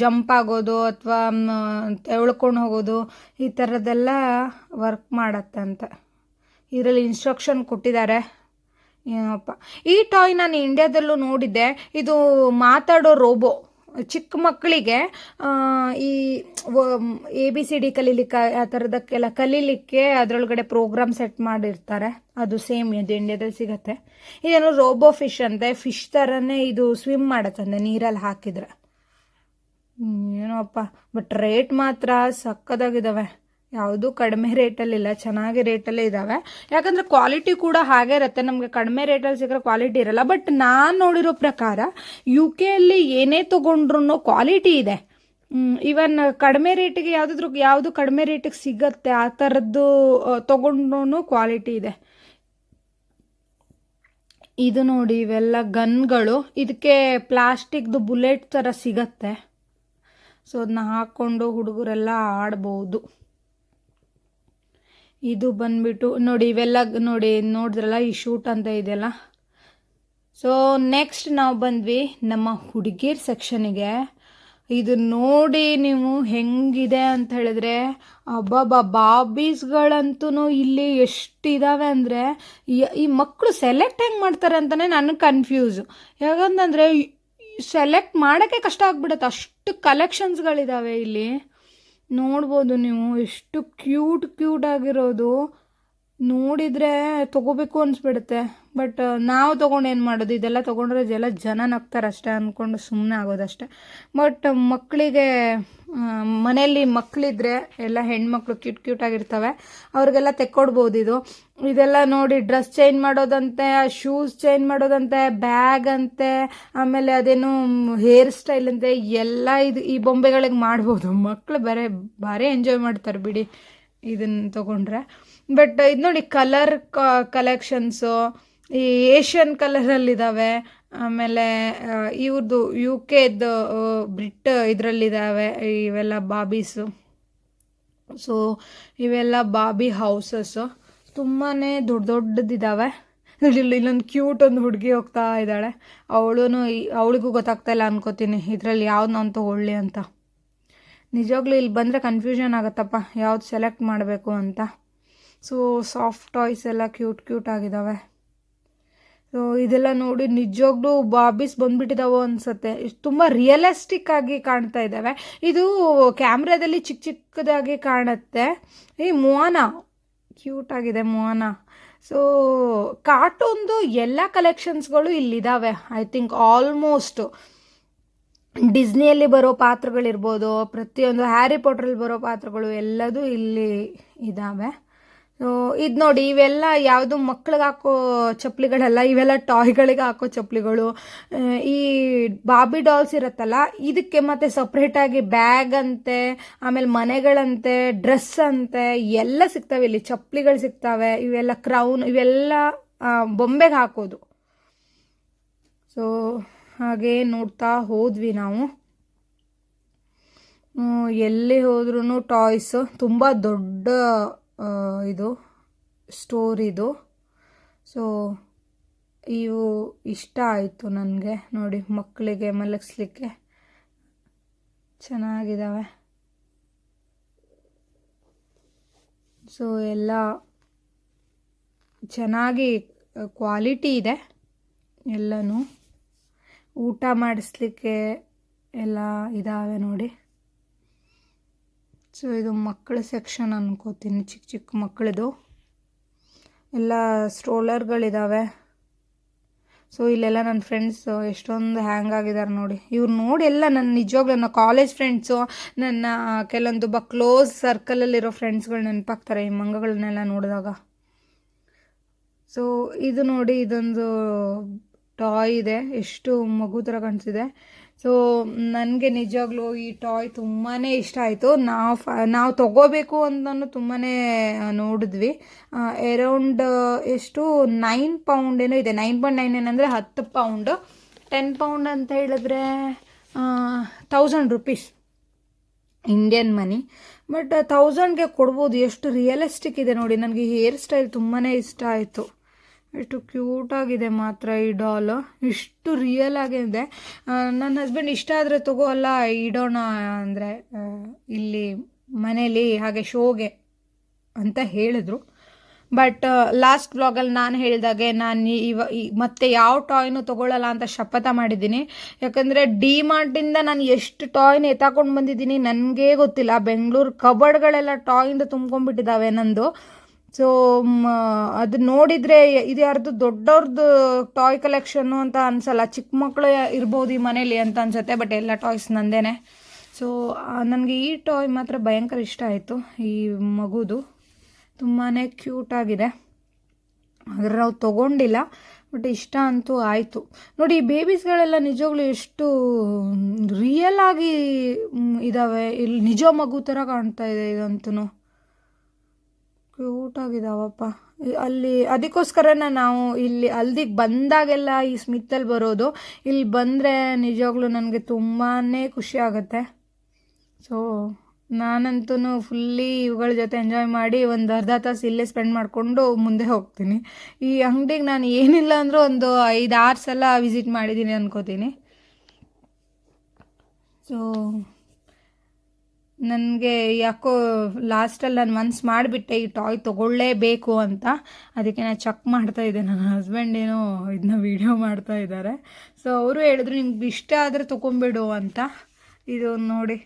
ಜಂಪ್ ಆಗೋದು ಅಥವಾ ತೆಳ್ಕೊಂಡು ಹೋಗೋದು ಈ ಥರದ್ದೆಲ್ಲ ವರ್ಕ್ ಮಾಡತ್ತಂತೆ. ಇದರಲ್ಲಿ ಇನ್ಸ್ಟ್ರಕ್ಷನ್ ಕೊಟ್ಟಿದ್ದಾರೆ. ಏನಪ್ಪ, ಈ ಟಾಯ್ ನಾನು ಇಂಡ್ಯಾದಲ್ಲೂ ನೋಡಿದ್ದೆ. ಇದು ಮಾತಾಡೋ ರೋಬೋ ಚಿಕ್ಕ ಮಕ್ಕಳಿಗೆ ಈ ಎ ಬಿ ಸಿ ಡಿ ಕಲೀಲಿಕ್ಕೆ ಆ ಥರದಕ್ಕೆಲ್ಲ ಕಲೀಲಿಕ್ಕೆ ಅದರೊಳಗಡೆ ಪ್ರೋಗ್ರಾಮ್ ಸೆಟ್ ಮಾಡಿರ್ತಾರೆ. ಅದು ಸೇಮ್ ಇದು ಇಂಡಿಯಾದಲ್ಲಿ ಸಿಗತ್ತೆ. ಇದೇನು ರೋಬೋ ಫಿಶ್ ಅಂತೆ. ಫಿಶ್ ಥರನೇ ಇದು ಸ್ವಿಮ್ ಮಾಡತ್ತಂತೆ ನೀರಲ್ಲಿ ಹಾಕಿದ್ರೆ. ಏನೋ ಅಪ್ಪ ಬಟ್ ರೇಟ್ ಮಾತ್ರ ಸಕ್ಕದಾಗಿದ್ದಾವೆ ಯಾವುದು ಕಡಿಮೆ ರೇಟಲ್ಲಿಲ್ಲ ಚೆನ್ನಾಗಿ ರೇಟಲ್ಲೇ ಇದ್ದಾವೆ ಯಾಕಂದರೆ ಕ್ವಾಲಿಟಿ ಕೂಡ ಹಾಗೆ ಇರುತ್ತೆ. ನಮಗೆ ಕಡಿಮೆ ರೇಟಲ್ಲಿ ಸಿಕ್ಕರೆ ಕ್ವಾಲಿಟಿ ಇರಲ್ಲ. ಬಟ್ ನಾನು ನೋಡಿರೋ ಪ್ರಕಾರ ಯು ಕೆಯಲ್ಲಿ ಏನೇ ತೊಗೊಂಡ್ರೂ ಕ್ವಾಲಿಟಿ ಇದೆ. ಇವನ್ ಕಡಿಮೆ ರೇಟಿಗೆ ಯಾವುದಾದ್ರೂ, ಯಾವುದು ಕಡಿಮೆ ರೇಟಿಗೆ ಸಿಗತ್ತೆ, ಆ ಥರದ್ದು ತೊಗೊಂಡ್ರೂ ಕ್ವಾಲಿಟಿ ಇದೆ. ಇದು ನೋಡಿ, ಇವೆಲ್ಲ ಗನ್ಗಳು ಇದಕ್ಕೆ ಪ್ಲಾಸ್ಟಿಕ್ದು ಬುಲೆಟ್ ಥರ ಸಿಗತ್ತೆ. ಸೊ ಅದನ್ನ ಹಾಕ್ಕೊಂಡು ಹುಡುಗರೆಲ್ಲ ಆಡ್ಬೋದು. ಇದು ಬಂದ್ಬಿಟ್ಟು ನೋಡಿ ಇವೆಲ್ಲ ನೋಡಿ ನೋಡಿದ್ರಲ್ಲ ಈ ಶೂಟ್ ಅಂತ ಇದೆಯಲ್ಲ. ಸೊ ನೆಕ್ಸ್ಟ್ ನಾವು ಬಂದ್ವಿ ನಮ್ಮ ಹುಡುಗಿರ್ ಸೆಕ್ಷನಿಗೆ ಇದು ನೋಡಿ ನೀವು ಹೆಂಗಿದೆ ಅಂತ ಹೇಳಿದ್ರೆ, ಅಬ್ಬಬ್ಬ ಬಾಬೀಸ್ಗಳಂತೂ ಇಲ್ಲಿ ಎಷ್ಟಿದಾವೆ ಅಂದರೆ, ಈ ಮಕ್ಕಳು ಸೆಲೆಕ್ಟ್ ಹೆಂಗೆ ಮಾಡ್ತಾರೆ ಅಂತಲೇ ನನಗೆ ಕನ್ಫ್ಯೂಸು ಯಾಕಂತಂದರೆ ಸೆಲೆಕ್ಟ್ ಮಾಡೋಕ್ಕೆ ಕಷ್ಟ ಆಗ್ಬಿಡುತ್ತೆ. ಅಷ್ಟು ಕಲೆಕ್ಷನ್ಸ್ಗಳಿದ್ದಾವೆ ಇಲ್ಲಿ. ನೋಡ್ಬೋದು ನೀವು. ಎಷ್ಟು ಕ್ಯೂಟ್ ಕ್ಯೂಟ್ ಆಗಿರೋದು. ನೋಡಿದರೆ ತಗೋಬೇಕು ಅನಿಸ್ಬಿಡುತ್ತೆ. ಬಟ್ ನಾವು ತೊಗೊಂಡು ಏನು ಮಾಡೋದು? ಇದೆಲ್ಲ ತೊಗೊಂಡ್ರೆ ಜನ ನಗ್ತಾರೆ ಅಷ್ಟೇ ಅಂದ್ಕೊಂಡು ಸುಮ್ಮನೆ ಆಗೋದಷ್ಟೇ. ಬಟ್, ಮಕ್ಕಳಿಗೆ ಮನೆಯಲ್ಲಿ ಮಕ್ಕಳಿದ್ರೆ ಎಲ್ಲ ಹೆಣ್ಮಕ್ಳು ಕ್ಯೂಟ್ ಕ್ಯೂಟ್ ಆಗಿರ್ತವೆ, ಅವ್ರಿಗೆಲ್ಲ ತೆಕ್ಕೊಡ್ಬೋದು ಇದು. ಇದೆಲ್ಲ ನೋಡಿ ಡ್ರೆಸ್ ಚೇಂಜ್ ಮಾಡೋದಂತೆ, ಶೂಸ್ ಚೇಂಜ್ ಮಾಡೋದಂತೆ, ಬ್ಯಾಗ್ ಅಂತೆ, ಆಮೇಲೆ ಅದೇನು ಹೇರ್ ಸ್ಟೈಲ್ ಅಂತೆ, ಎಲ್ಲ ಇದು ಈ ಬೊಂಬೆಗಳಿಗೆ ಮಾಡ್ಬೋದು. ಮಕ್ಕಳು ಬರೇ ಭಾರಿ ಎಂಜಾಯ್ ಮಾಡ್ತಾರೆ ಬಿಡಿ ಇದನ್ನು ತಗೊಂಡ್ರೆ. ಬಟ್ ಇದು ನೋಡಿ ಕಲರ್ ಕಲೆಕ್ಷನ್ಸು, ಈ ಏಷ್ಯನ್ ಕಲರಲ್ಲಿದ್ದಾವೆ ಆಮೇಲೆ ಇವ್ರದ್ದು ಯು ಕೆದ್ದು ಬ್ರಿಟ್ ಇದರಲ್ಲಿದ್ದಾವೆ ಇವೆಲ್ಲ ಬಾಬೀಸು. ಸೊ, ಇವೆಲ್ಲ ಬಾಬಿ ಹೌಸಸ್ಸು ತುಂಬಾ ದೊಡ್ಡ ದೊಡ್ಡದಿದ್ದಾವೆ ಇಲ್ಲಿ, ಇಲ್ಲೊಂದು ಕ್ಯೂಟ್ ಒಂದು ಹುಡುಗಿ ಹೋಗ್ತಾ ಇದ್ದಾಳೆ. ಅವಳು ಅವಳಿಗೂ ಗೊತ್ತಾಗ್ತಾ ಇಲ್ಲ ಅನ್ಕೋತೀನಿ, ಇದರಲ್ಲಿ ಯಾವ್ದು ನಾನು ತೊಗೊಳ್ಳಿ ಅಂತ. ನಿಜವಾಗ್ಲೂ ಇಲ್ಲಿ ಬಂದರೆ ಕನ್ಫ್ಯೂಷನ್ ಆಗುತ್ತಪ್ಪ, ಯಾವ್ದು ಸೆಲೆಕ್ಟ್ ಮಾಡಬೇಕು ಅಂತ. ಸೊ ಸಾಫ್ಟ್ ಟಾಯ್ಸ್ ಎಲ್ಲ ಕ್ಯೂಟ್ ಕ್ಯೂಟ್ ಆಗಿದ್ದಾವೆ ಇದೆಲ್ಲ ನೋಡಿ ನಿಜವಾಗ್ಲೂ ಬಾಬೀಸ್ ಬಂದ್ಬಿಟ್ಟಿದಾವೋ ಅನ್ಸುತ್ತೆ. ತುಂಬ ರಿಯಲಿಸ್ಟಿಕ್ ಆಗಿ ಕಾಣ್ತಾ ಇದ್ದಾವೆ ಇದು ಕ್ಯಾಮ್ರಾದಲ್ಲಿ ಚಿಕ್ಕ ಚಿಕ್ಕದಾಗಿ ಕಾಣುತ್ತೆ. ಈ ಮೋಹನ ಕ್ಯೂಟ್ ಆಗಿದೆ ಮೋಹನ ಸೊ ಕಾರ್ಟೂನ್ದು ಎಲ್ಲ ಕಲೆಕ್ಷನ್ಸ್ಗಳು ಇಲ್ಲಿದ್ದಾವೆ ಐ ಥಿಂಕ್ ಆಲ್ಮೋಸ್ಟ್ ಡಿಸ್ನಿಯಲ್ಲಿ ಬರೋ ಪಾತ್ರಗಳಿರ್ಬೋದು, ಪ್ರತಿಯೊಂದು ಹ್ಯಾರಿ ಪಾಟ್ರಲ್ಲಿ ಬರೋ ಪಾತ್ರಗಳು ಎಲ್ಲದೂ ಇಲ್ಲಿ ಇದ್ದಾವೆ ಇದು ನೋಡಿ ಇವೆಲ್ಲ ಯಾವುದು ಮಕ್ಳಿಗೆ ಹಾಕೋ ಚಪ್ಪಲಿಗಳಲ್ಲ, ಇವೆಲ್ಲ ಟಾಯ್ಗಳಿಗೆ ಹಾಕೋ ಚಪ್ಪಲಿಗಳು. ಈ ಬಾಬಿ ಡಾಲ್ಸ್ ಇರುತ್ತಲ್ಲ, ಇದಕ್ಕೆ ಮತ್ತೆ ಸಪ್ರೇಟಾಗಿ ಬ್ಯಾಗ್ ಅಂತೆ, ಆಮೇಲೆ ಮನೆಗಳಂತೆ ಡ್ರೆಸ್ ಅಂತೆ, ಎಲ್ಲ ಸಿಗ್ತವೆ ಇಲ್ಲಿ. ಚಪ್ಪಲಿಗಳು ಸಿಗ್ತವೆ, ಇವೆಲ್ಲ ಕ್ರೌನ್ ಇವೆಲ್ಲ ಬೊಂಬೆಗೆ ಹಾಕೋದು. ಸೊ ಹಾಗೆ ನೋಡ್ತಾ ಹೋದ್ವಿ ನಾವು. ಎಲ್ಲಿ ಹೋದ್ರೂ ಟಾಯ್ಸ್ ತುಂಬ ದೊಡ್ಡ ಇದು ಸ್ಟೋರ್ ಇದು ಸೊ ಇವು ಇಷ್ಟ ಆಯಿತು ನನಗೆ. ನೋಡಿ ಮಕ್ಕಳಿಗೆ ಮಲಗಿಸ್ಲಿಕ್ಕೆ ಚೆನ್ನಾಗಿದ್ದಾವೆ ಸೊ ಎಲ್ಲ ಚೆನ್ನಾಗಿ ಕ್ವಾಲಿಟಿ ಇದೆ ಎಲ್ಲನೂ. ಊಟ ಮಾಡಿಸ್ಲಿಕ್ಕೆ ಎಲ್ಲ ಇದ್ದಾವೆ ನೋಡಿ. ಸೊ ಇದು ಮಕ್ಕಳ ಸೆಕ್ಷನ್ ಅನ್ಕೋತೀನಿ. ಚಿಕ್ಕ ಚಿಕ್ಕ ಮಕ್ಕಳದು. ಎಲ್ಲ ಸ್ಟ್ರೋಲರ್ಗಳಿದ್ದಾವೆ ಸೊ ಇಲ್ಲೆಲ್ಲ ನನ್ನ ಫ್ರೆಂಡ್ಸು ಎಷ್ಟೊಂದು ಹ್ಯಾಂಗ್ ಆಗಿದ್ದಾರೆ ನೋಡಿ. ಇವ್ರು ನೋಡಿ ಎಲ್ಲ ನನ್ನ ನಿಜವಾಗ್ಲೂ ನನ್ನ ಕಾಲೇಜ್ ಫ್ರೆಂಡ್ಸು ನನ್ನ ಕೆಲವೊಂದು ಬ ಕ್ಲೋಸ್ ಸರ್ಕಲಲ್ಲಿರೋ ಫ್ರೆಂಡ್ಸ್ಗಳು ನೆನಪಾಗ್ತಾರೆ ಈ ಮಂಗಗಳನ್ನೆಲ್ಲ ನೋಡಿದಾಗ. ಸೊ ಇದು ನೋಡಿ ಇದೊಂದು ಟಾಯ್ ಇದೆ, ಎಷ್ಟು ಮಗು ಥರ ಕಾಣಿಸಿದೆ. ಸೊ ನನಗೆ ನಿಜವಾಗ್ಲೂ ಈ ಟಾಯ್ ತುಂಬಾ ಇಷ್ಟ ಆಯಿತು. ನಾವು ಫ, ನಾವು ತೊಗೋಬೇಕು ಅಂತಲೂ ತುಂಬಾ ನೋಡಿದ್ವಿ. ಎರೌಂಡ್ ಎಷ್ಟು ನೈನ್ ಪೌಂಡ್ ಏನೋ ಇದೆ. ನೈನ್ ಪಾಯಿಂಟ್ ನೈನ್ ಏನಂದರೆ ಹತ್ತು ಪೌಂಡ್ ಟೆನ್ ಪೌಂಡ್ ಅಂತ ಹೇಳಿದ್ರೆ thousand rupees Indian money but ಥೌಸಂಡ್ಗೆ ಕೊಡ್ಬೋದು. ಎಷ್ಟು ರಿಯಲಿಸ್ಟಿಕ್ ಇದೆ ನೋಡಿ. ನನಗೆ ಹೇರ್ ಸ್ಟೈಲ್ ತುಂಬಾ ಇಷ್ಟ ಆಯಿತು. ಎಷ್ಟು ಕ್ಯೂಟಾಗಿದೆ ಮಾತ್ರ ಈ ಡಾಲು. ಇಷ್ಟು ರಿಯಲ್ ಆಗಿದೆ. ನನ್ನ ಹಸ್ಬೆಂಡ್ ಇಷ್ಟ ಆದರೆ ತಗೋ ಅಲ್ಲ, ಇಡೋಣ ಅಂದರೆ ಇಲ್ಲಿ ಮನೇಲಿ ಹಾಗೆ ಶೋಗೆ ಅಂತ ಹೇಳಿದ್ರು. ಬಟ್ ಲಾಸ್ಟ್ ಬ್ಲಾಗಲ್ಲಿ ನಾನು ಹೇಳಿದಾಗೆ ನಾನು ಇವ ಮತ್ತೆ ಯಾವ ಟಾಯ್ನು ತೊಗೊಳ್ಳಲ್ಲ ಅಂತ ಶಪಥ ಮಾಡಿದ್ದೀನಿ. ಯಾಕಂದರೆ ಡಿ ಮಾರ್ಟಿಂದ ನಾನು ಎಷ್ಟು ಟಾಯ್ನ ಎತ್ತಾಕೊಂಡು ಬಂದಿದ್ದೀನಿ ನನಗೇ ಗೊತ್ತಿಲ್ಲ. ಬೆಂಗಳೂರು ಕಬರ್ಡ್ಗಳೆಲ್ಲ ಟಾಯಿಂದ ತುಂಬ್ಕೊಂಡ್ಬಿಟ್ಟಿದ್ದಾವೆ ನಂದು. ಸೊ ಅದು ನೋಡಿದರೆ ಇದು ಯಾರ್ದು ದೊಡ್ಡವ್ರದ್ದು ಟಾಯ್ ಕಲೆಕ್ಷನ್ನು ಅಂತ ಅನ್ಸಲ್ಲ. ಚಿಕ್ಕ ಮಕ್ಕಳು ಇರ್ಬೋದು ಈ ಮನೇಲಿ ಅಂತ ಅನ್ಸುತ್ತೆ ಬಟ್ ಎಲ್ಲ ಟಾಯ್ಸ್ ನಂದೇನೆ. ಸೊ ನನಗೆ ಈ ಟಾಯ್ ಮಾತ್ರ ಭಯಂಕರ ಇಷ್ಟ ಆಯಿತು, ಈ ಮಗುದು. ತುಂಬಾ ಕ್ಯೂಟಾಗಿದೆ ಆದರೆ ನಾವು ತೊಗೊಂಡಿಲ್ಲ ಬಟ್ ಇಷ್ಟ ಅಂತೂ ಆಯಿತು. ನೋಡಿ, ಈ ಬೇಬೀಸ್ಗಳೆಲ್ಲ ನಿಜವಾಗ್ಲೂ ಎಷ್ಟು ರಿಯಲ್ ಆಗಿ ಇದ್ದಾವೆ ಇಲ್ಲಿ ನಿಜ ಮಗು ಥರ ಕಾಣ್ತಾ ಇದೆ ಇದಂತೂ ಕ್ಯೂಟಾಗಿದ್ದಾವಪ್ಪ ಅಲ್ಲಿ ಅದಕ್ಕೋಸ್ಕರನ ನಾವು ಇಲ್ಲಿ ಅಲ್ದಿಗೆ ಬಂದಾಗೆಲ್ಲ ಈ ಸ್ಮಿತ್ತಲ್ಲಿ ಬರೋದು. ಇಲ್ಲಿ ಬಂದರೆ ನಿಜವಾಗ್ಲೂ ನನಗೆ ತುಂಬಾ ಖುಷಿ ಆಗುತ್ತೆ. ಸೊ ನಾನಂತೂ ಫುಲ್ಲಿ ಇವುಗಳ ಜೊತೆ ಎಂಜಾಯ್ ಮಾಡಿ ಒಂದು ಅರ್ಧ ತಾಸು ಇಲ್ಲೇ ಸ್ಪೆಂಡ್ ಮಾಡಿಕೊಂಡು ಮುಂದೆ ಹೋಗ್ತೀನಿ. ಈ ಅಂಗಡಿಗೆ ನಾನು ಏನಿಲ್ಲ ಅಂದರೂ ಒಂದು ಐದು ಆರು ಸಲ ವಿಸಿಟ್ ಮಾಡಿದ್ದೀನಿ ಅನ್ಕೋತೀನಿ. ಸೊ ನನಗೆ ಯಾಕೋ ಲಾಸ್ಟಲ್ಲಿ ನಾನು ಮನ್ಸು ಮಾಡಿಬಿಟ್ಟೆ ಈ ಟಾಯ್ ತೊಗೊಳ್ಳೇಬೇಕು ಅಂತ. ಅದಕ್ಕೆ ನಾನು ಚೆಕ್ ಮಾಡ್ತಾ ಇದ್ದೆ. ನನ್ನ ಹಸ್ಬೆಂಡ್ ಏನೋ ಇದನ್ನ ವೀಡಿಯೋ ಮಾಡ್ತಾ ಇದ್ದಾರೆ. ಸೊ ಅವರು ಹೇಳಿದ್ರು, ನಿಮ್ಗೆ ಇಷ್ಟ ಆದರೆ ತೊಗೊಂಬಿಡು ಅಂತ. ಇದು ನೋಡಿ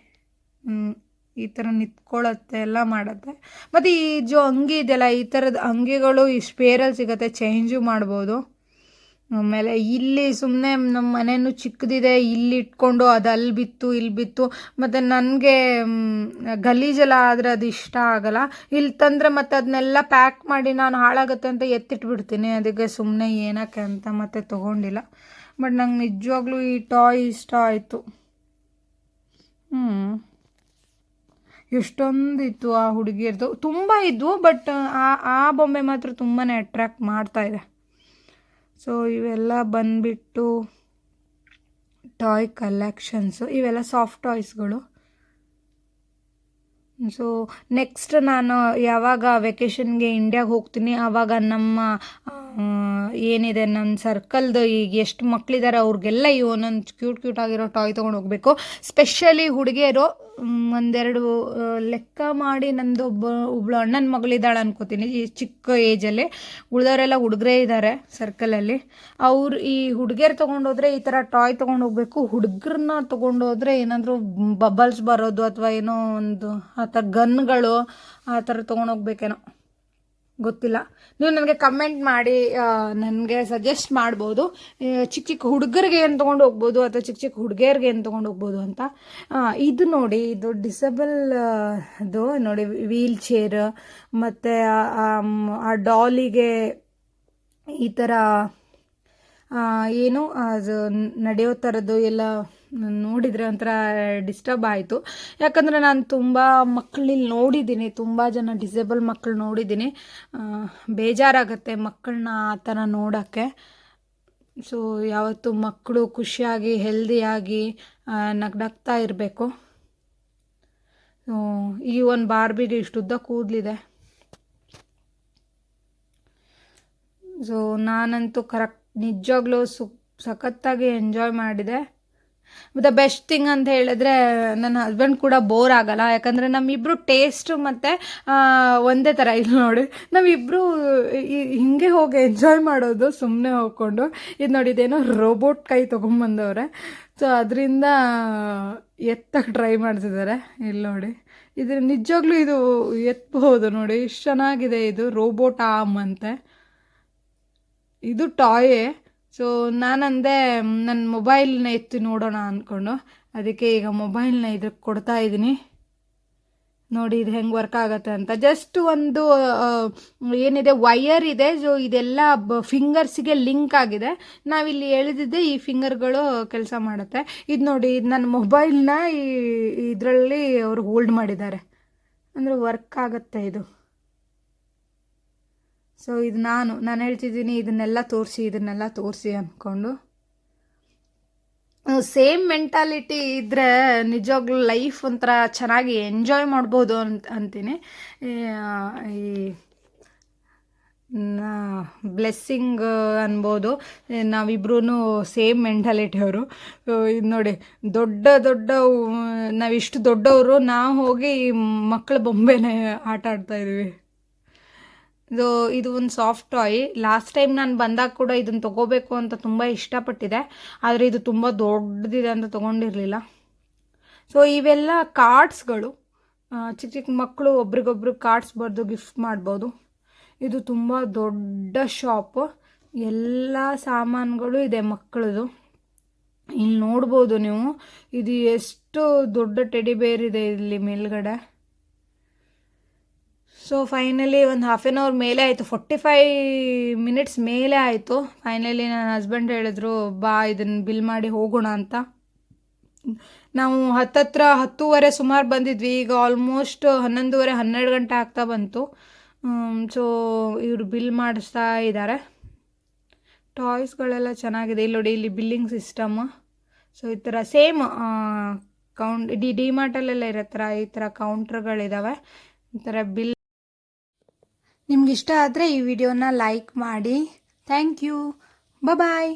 ಈ ಥರ ನಿಂತ್ಕೊಳ್ಳುತ್ತೆ ಎಲ್ಲ ಮಾಡುತ್ತೆ. ಮತ್ತು ಈ ಜೋ ಅಂಗಿ ಇದೆಯಲ್ಲ, ಈ ಥರದ ಅಂಗಿಗಳು, ಈ ಸ್ಪೇರಲ್ಲಿ ಸಿಗುತ್ತೆ ಚೇಂಜು ಮಾಡ್ಬೋದು. ಆಮೇಲೆ ಇಲ್ಲಿ ಸುಮ್ಮನೆ ನಮ್ಮ ಮನೇನು ಚಿಕ್ಕದಿದೆ, ಇಲ್ಲಿ ಇಟ್ಕೊಂಡು ಅದು ಅಲ್ಲಿ ಬಿತ್ತು, ಇಲ್ಲಿ ಬಿತ್ತು. ಮತ್ತು ನನಗೆ ಗಲೀಜೆಲ್ಲ ಆದರೆ ಅದು ಇಷ್ಟ ಆಗಲ್ಲ. ಇಲ್ಲಿ ತಂದರೆ ಮತ್ತು ಅದನ್ನೆಲ್ಲ ಪ್ಯಾಕ್ ಮಾಡಿ ನಾನು ಹಾಳಾಗುತ್ತೆ ಅಂತ ಎತ್ತಿಟ್ಬಿಡ್ತೀನಿ. ಅದಕ್ಕೆ ಸುಮ್ಮನೆ ಏನಕ್ಕೆ ಅಂತ ಮತ್ತೆ ತೊಗೊಂಡಿಲ್ಲ. ಬಟ್ ನಂಗೆ ನಿಜವಾಗ್ಲೂ ಈ ಟಾಯ್ ಇಷ್ಟ ಆಯಿತು. ಹ್ಞೂ ಎಷ್ಟೊಂದು ಇತ್ತು ಆ ಹುಡುಗಿಯರ್ದು ತುಂಬ ಇದ್ವು ಬಟ್ ಆ ಆ ಬೊಂಬೆ ಮಾತ್ರ ತುಂಬಾ ಅಟ್ರ್ಯಾಕ್ಟ್ ಮಾಡ್ತಾ ಇದೆ. ಸೊ ಇವೆಲ್ಲ ಬಂದ್ಬಿಟ್ಟು ಟಾಯ್ ಕಲೆಕ್ಷನ್ಸು ಇವೆಲ್ಲ ಸಾಫ್ಟ್ ಟಾಯ್ಸ್ಗಳು ಸೊ ನೆಕ್ಸ್ಟ್ ನಾನು ಯಾವಾಗ ವೆಕೇಷನ್ಗೆ ಇಂಡ್ಯಾಗೆ ಹೋಗ್ತೀನಿ ಆವಾಗ ನಮ್ಮ ಏನಿದೆ ನನ್ನ ಸರ್ಕಲ್ದು ಈಗ ಎಷ್ಟು ಮಕ್ಕಳಿದ್ದಾರೆ ಅವ್ರಿಗೆಲ್ಲ ಈ ಒಂದೊಂದು ಕ್ಯೂಟ್ ಕ್ಯೂಟ್ ಆಗಿರೋ ಟಾಯ್ ತೊಗೊಂಡು ಹೋಗಬೇಕು. ಸ್ಪೆಷಲಿ ಹುಡುಗಿಯರು ಒಂದೆರಡು ಲೆಕ್ಕ ಮಾಡಿ ನಂದು ಒಬ್ಬ, ಒಬ್ಳು ಅಣ್ಣನ ಮಗಳಿದ್ದಾಳೆ ಅನ್ಕೋತೀನಿ. ಈ ಚಿಕ್ಕ ಏಜಲ್ಲಿ ಉಳಿದವರೆಲ್ಲ ಹುಡುಗರೇ ಇದ್ದಾರೆ ಸರ್ಕಲಲ್ಲಿ ಅವ್ರು ಈ ಹುಡುಗಿಯರು ತೊಗೊಂಡೋದ್ರೆ ಈ ಥರ ಟಾಯ್ ತೊಗೊಂಡು ಹೋಗಬೇಕು. ಹುಡುಗರನ್ನ ತೊಗೊಂಡೋದ್ರೆ ಏನಾದರೂ ಬಬಲ್ಸ್ ಬರೋದು ಅಥವಾ ಏನೋ ಒಂದು, ಆ ಥರ ಗನ್ಗಳು ಆ ಥರ ತೊಗೊಂಡೋಗ್ಬೇಕೇನೋ ಗೊತ್ತಿಲ್ಲ. ನೀವು ನನಗೆ ಕಮೆಂಟ್ ಮಾಡಿ ನನಗೆ ಸಜೆಸ್ಟ್ ಮಾಡ್ಬೋದು. ಚಿಕ್ಕ ಚಿಕ್ಕ ಹುಡುಗರಿಗೆ ಏನು ತೊಗೊಂಡು ಹೋಗ್ಬೋದು ಅಥವಾ ಚಿಕ್ಕ ಚಿಕ್ಕ ಹುಡುಗಿಯರಿಗೆ ಏನು ತೊಗೊಂಡು ಹೋಗ್ಬೋದು ಅಂತ. ಇದು ನೋಡಿ, ಇದು ಡಿಸಬಲ್ ಅದು ನೋಡಿ ವೀಲ್ ಚೇರ್ ಮತ್ತು, ಆ ಡಾಲಿಗೆ ಈ ಥರ ಏನು ಅದು ನಡೆಯೋ ಥರದ್ದು ಎಲ್ಲ ನೋಡಿದರೆ ಒಂಥರ ಡಿಸ್ಟರ್ಬ್ ಆಯಿತು. ಯಾಕಂದರೆ ನಾನು ತುಂಬ ಮಕ್ಕಳಲ್ಲಿ ನೋಡಿದ್ದೀನಿ, ತುಂಬ ಜನ ಡಿಸೇಬಲ್ ಮಕ್ಕಳು ನೋಡಿದ್ದೀನಿ. ಬೇಜಾರಾಗತ್ತೆ ಮಕ್ಕಳನ್ನ ಆ ಥರ ನೋಡೋಕ್ಕೆ. ಸೊ ಯಾವತ್ತು ಮಕ್ಕಳು ಖುಷಿಯಾಗಿ ಹೆಲ್ದಿಯಾಗಿ ನಗ್ನಗ್ತಾ ಇರಬೇಕು. ಈ ಒಂದು ಬಾರ್ಬಿಗೆ ಇಷ್ಟುದ್ದ ಕೂದಲಿದೆ. ಸೊ ನಾನಂತೂ ಕರೆಕ್ಟ್ ನಿಜವಾಗ್ಲೂ ಸು, ಸಖತ್ತಾಗಿ ಎಂಜಾಯ್ ಮಾಡಿದೆ. ದ ಬೆಸ್ಟ್ ಥಿಂಗ್ ಅಂತ ಹೇಳಿದ್ರೆ ನನ್ನ ಹಸ್ಬೆಂಡ್ ಕೂಡ ಬೋರ್ ಆಗಲ್ಲ. ಯಾಕಂದರೆ ನಮ್ಮಿಬ್ಬರು ಟೇಸ್ಟ್ ಮತ್ತು ಒಂದೇ ಥರ ಇಲ್ಲಿ ನೋಡಿ. ನಾವಿಬ್ಬರು ಹಿಂಗೆ ಹೋಗಿ ಎಂಜಾಯ್ ಮಾಡೋದು ಸುಮ್ಮನೆ ಹೋಗ್ಕೊಂಡು. ಇದು ನೋಡಿ, ಇದೇನೋ ರೋಬೋಟ್ ಕೈ ತೊಗೊಂಬಂದವ್ರೆ. ಸೊ ಅದರಿಂದ ಎತ್ತಕ್ಕೆ ಟ್ರೈ ಮಾಡ್ತಿದ್ದಾರೆ. ಇಲ್ಲಿ ನೋಡಿ. ಇದು ನಿಜವಾಗ್ಲೂ ಇದು ಎತ್ತಬಹುದು ನೋಡಿ. ಇಷ್ಟು ಚೆನ್ನಾಗಿದೆ ಇದು ರೋಬೋಟ್ ಆಮ್ ಅಂತೆ. ಇದು ಟಾಯೇ ಸೊ ನಾನಂದೆ ನನ್ನ ಮೊಬೈಲ್ನ ಎತ್ತಿ ನೋಡೋಣ ಅಂದ್ಕೊಂಡು ಅದಕ್ಕೆ ಈಗ ಮೊಬೈಲ್ನ ಇದಕ್ಕೆ ಕೊಡ್ತಾ ಇದ್ದೀನಿ. ನೋಡಿ, ಇದು ಹೆಂಗೆ ವರ್ಕ್ ಆಗುತ್ತೆ ಅಂತ. ಜಸ್ಟ್ ಒಂದು ಏನಿದೆ, ವಯರ್ ಇದೆ. ಸೊ ಇದೆಲ್ಲ ಫಿಂಗರ್ಸಿಗೆ ಲಿಂಕ್ ಆಗಿದೆ. ನಾವಿಲ್ಲಿ ಎಳೆದಿದ್ದೆ, ಈ ಫಿಂಗರ್ಗಳು ಕೆಲಸ ಮಾಡುತ್ತೆ. ಇದು ನೋಡಿ, ಇದು ನನ್ನ ಮೊಬೈಲ್ನ ಈ, ಇದರಲ್ಲಿ ಅವರು ಹೋಲ್ಡ್ ಮಾಡಿದ್ದಾರೆ. ಅಂದರೆ ವರ್ಕ್ ಆಗುತ್ತೆ ಇದು. ಸೊ ಇದು ನಾನು ನಾನು ಹೇಳ್ತಿದ್ದೀನಿ ಇದನ್ನೆಲ್ಲ ತೋರಿಸಿ ಇದನ್ನೆಲ್ಲ ತೋರಿಸಿ ಅಂದ್ಕೊಂಡು. ಸೇಮ್ ಮೆಂಟಾಲಿಟಿ ಇದ್ದರೆ ನಿಜವಾಗ್ಲೂ ಲೈಫ್ ಒಂಥರ ಚೆನ್ನಾಗಿ ಎಂಜಾಯ್ ಮಾಡ್ಬೋದು ಅಂತ ಅಂತೀನಿ. ಈ, ಬ್ಲೆಸ್ಸಿಂಗ್ ಅನ್ಬೋದು. ನಾವಿಬ್ರೂ ಸೇಮ್ ಮೆಂಟಾಲಿಟಿ ಅವರು. ಇದು ನೋಡಿ ದೊಡ್ಡ ದೊಡ್ಡ ನಾವಿಷ್ಟು ದೊಡ್ಡವರು ನಾವು ಹೋಗಿ ಮಕ್ಕಳ ಬೊಂಬೆನೇ ಆಟ ಆಡ್ತಾ ಇದ್ದೀವಿ ಇದು ಇದು ಒಂದು ಸಾಫ್ಟ್ ಟಾಯ್ ಲಾಸ್ಟ್ ಟೈಮ್ ನಾನು ಬಂದಾಗ ಕೂಡ ಇದನ್ನು ತೊಗೋಬೇಕು ಅಂತ ತುಂಬ ಇಷ್ಟಪಟ್ಟಿದೆ ಆದರೆ ಇದು ತುಂಬ ದೊಡ್ಡದಿದೆ ಅಂತ ತೊಗೊಂಡಿರಲಿಲ್ಲ. ಸೊ ಇವೆಲ್ಲ ಕಾರ್ಡ್ಸ್ಗಳು ಚಿಕ್ಕ ಚಿಕ್ಕ ಮಕ್ಕಳು ಒಬ್ರಿಗೊಬ್ರು ಕಾರ್ಡ್ಸ್ ಬರೆದು ಗಿಫ್ಟ್ ಮಾಡ್ಬೋದು. ಇದು ತುಂಬ ದೊಡ್ಡ ಶಾಪ್ ಎಲ್ಲ ಸಾಮಾನುಗಳು ಇದೆ ಮಕ್ಕಳದು. ಇಲ್ಲಿ ನೋಡ್ಬೋದು ನೀವು. ಇದು ಎಷ್ಟು ದೊಡ್ಡ ಟೆಡಿ ಬೇರ್ ಇದೆ ಇಲ್ಲಿ ಮೇಲ್ಗಡೆ. ಸೊ ಫೈನಲಿ ಒಂದು ಹಾಫ್ ಆನ್ ಅವರ್ ಮೇಲೆ ಆಯಿತು. ಫೋರ್ಟಿ ಫೈ ಮಿನಿಟ್ಸ್ ಮೇಲೆ ಆಯಿತು. ಫೈನಲಿ ನನ್ನ ಹಸ್ಬೆಂಡ್ ಹೇಳಿದ್ರು, ಬಾ ಇದನ್ನು ಬಿಲ್ ಮಾಡಿ ಹೋಗೋಣ ಅಂತ. ನಾವು ಹತ್ತತ್ರ ಹತ್ತೂವರೆ ಸುಮಾರು ಬಂದಿದ್ವಿ. ಈಗ ಆಲ್ಮೋಸ್ಟ್ ಹನ್ನೊಂದುವರೆ, ಹನ್ನೆರಡು ಗಂಟೆ ಆಗ್ತಾ ಬಂತು. ಸೊ ಇವರು ಬಿಲ್ ಮಾಡಿಸ್ತಾ ಇದ್ದಾರೆ ಟಾಯ್ಸ್ಗಳೆಲ್ಲ ಚೆನ್ನಾಗಿದೆ. ಇಲ್ಲಿ ನೋಡಿ, ಇಲ್ಲಿ ಬಿಲ್ಲಿಂಗ್ ಸಿಸ್ಟಮ್ ಸೊ ಈ ಥರ ಸೇಮ್ ಕೌಂಟ್ ಡಿ ಡಿ ಮಾರ್ಟಲ್ಲೆಲ್ಲ ಇರೋ ಥರ ಈ ಥರ ಕೌಂಟ್ರ್ಗಳಿದ್ದಾವೆ ಈ ಥರ ಬಿಲ್ ನಿಮ್ಗೆ ಇಷ್ಟ ಆದರೆ ಈ ವಿಡಿಯೋನ ಲೈಕ್ ಮಾಡಿ. Thank you bye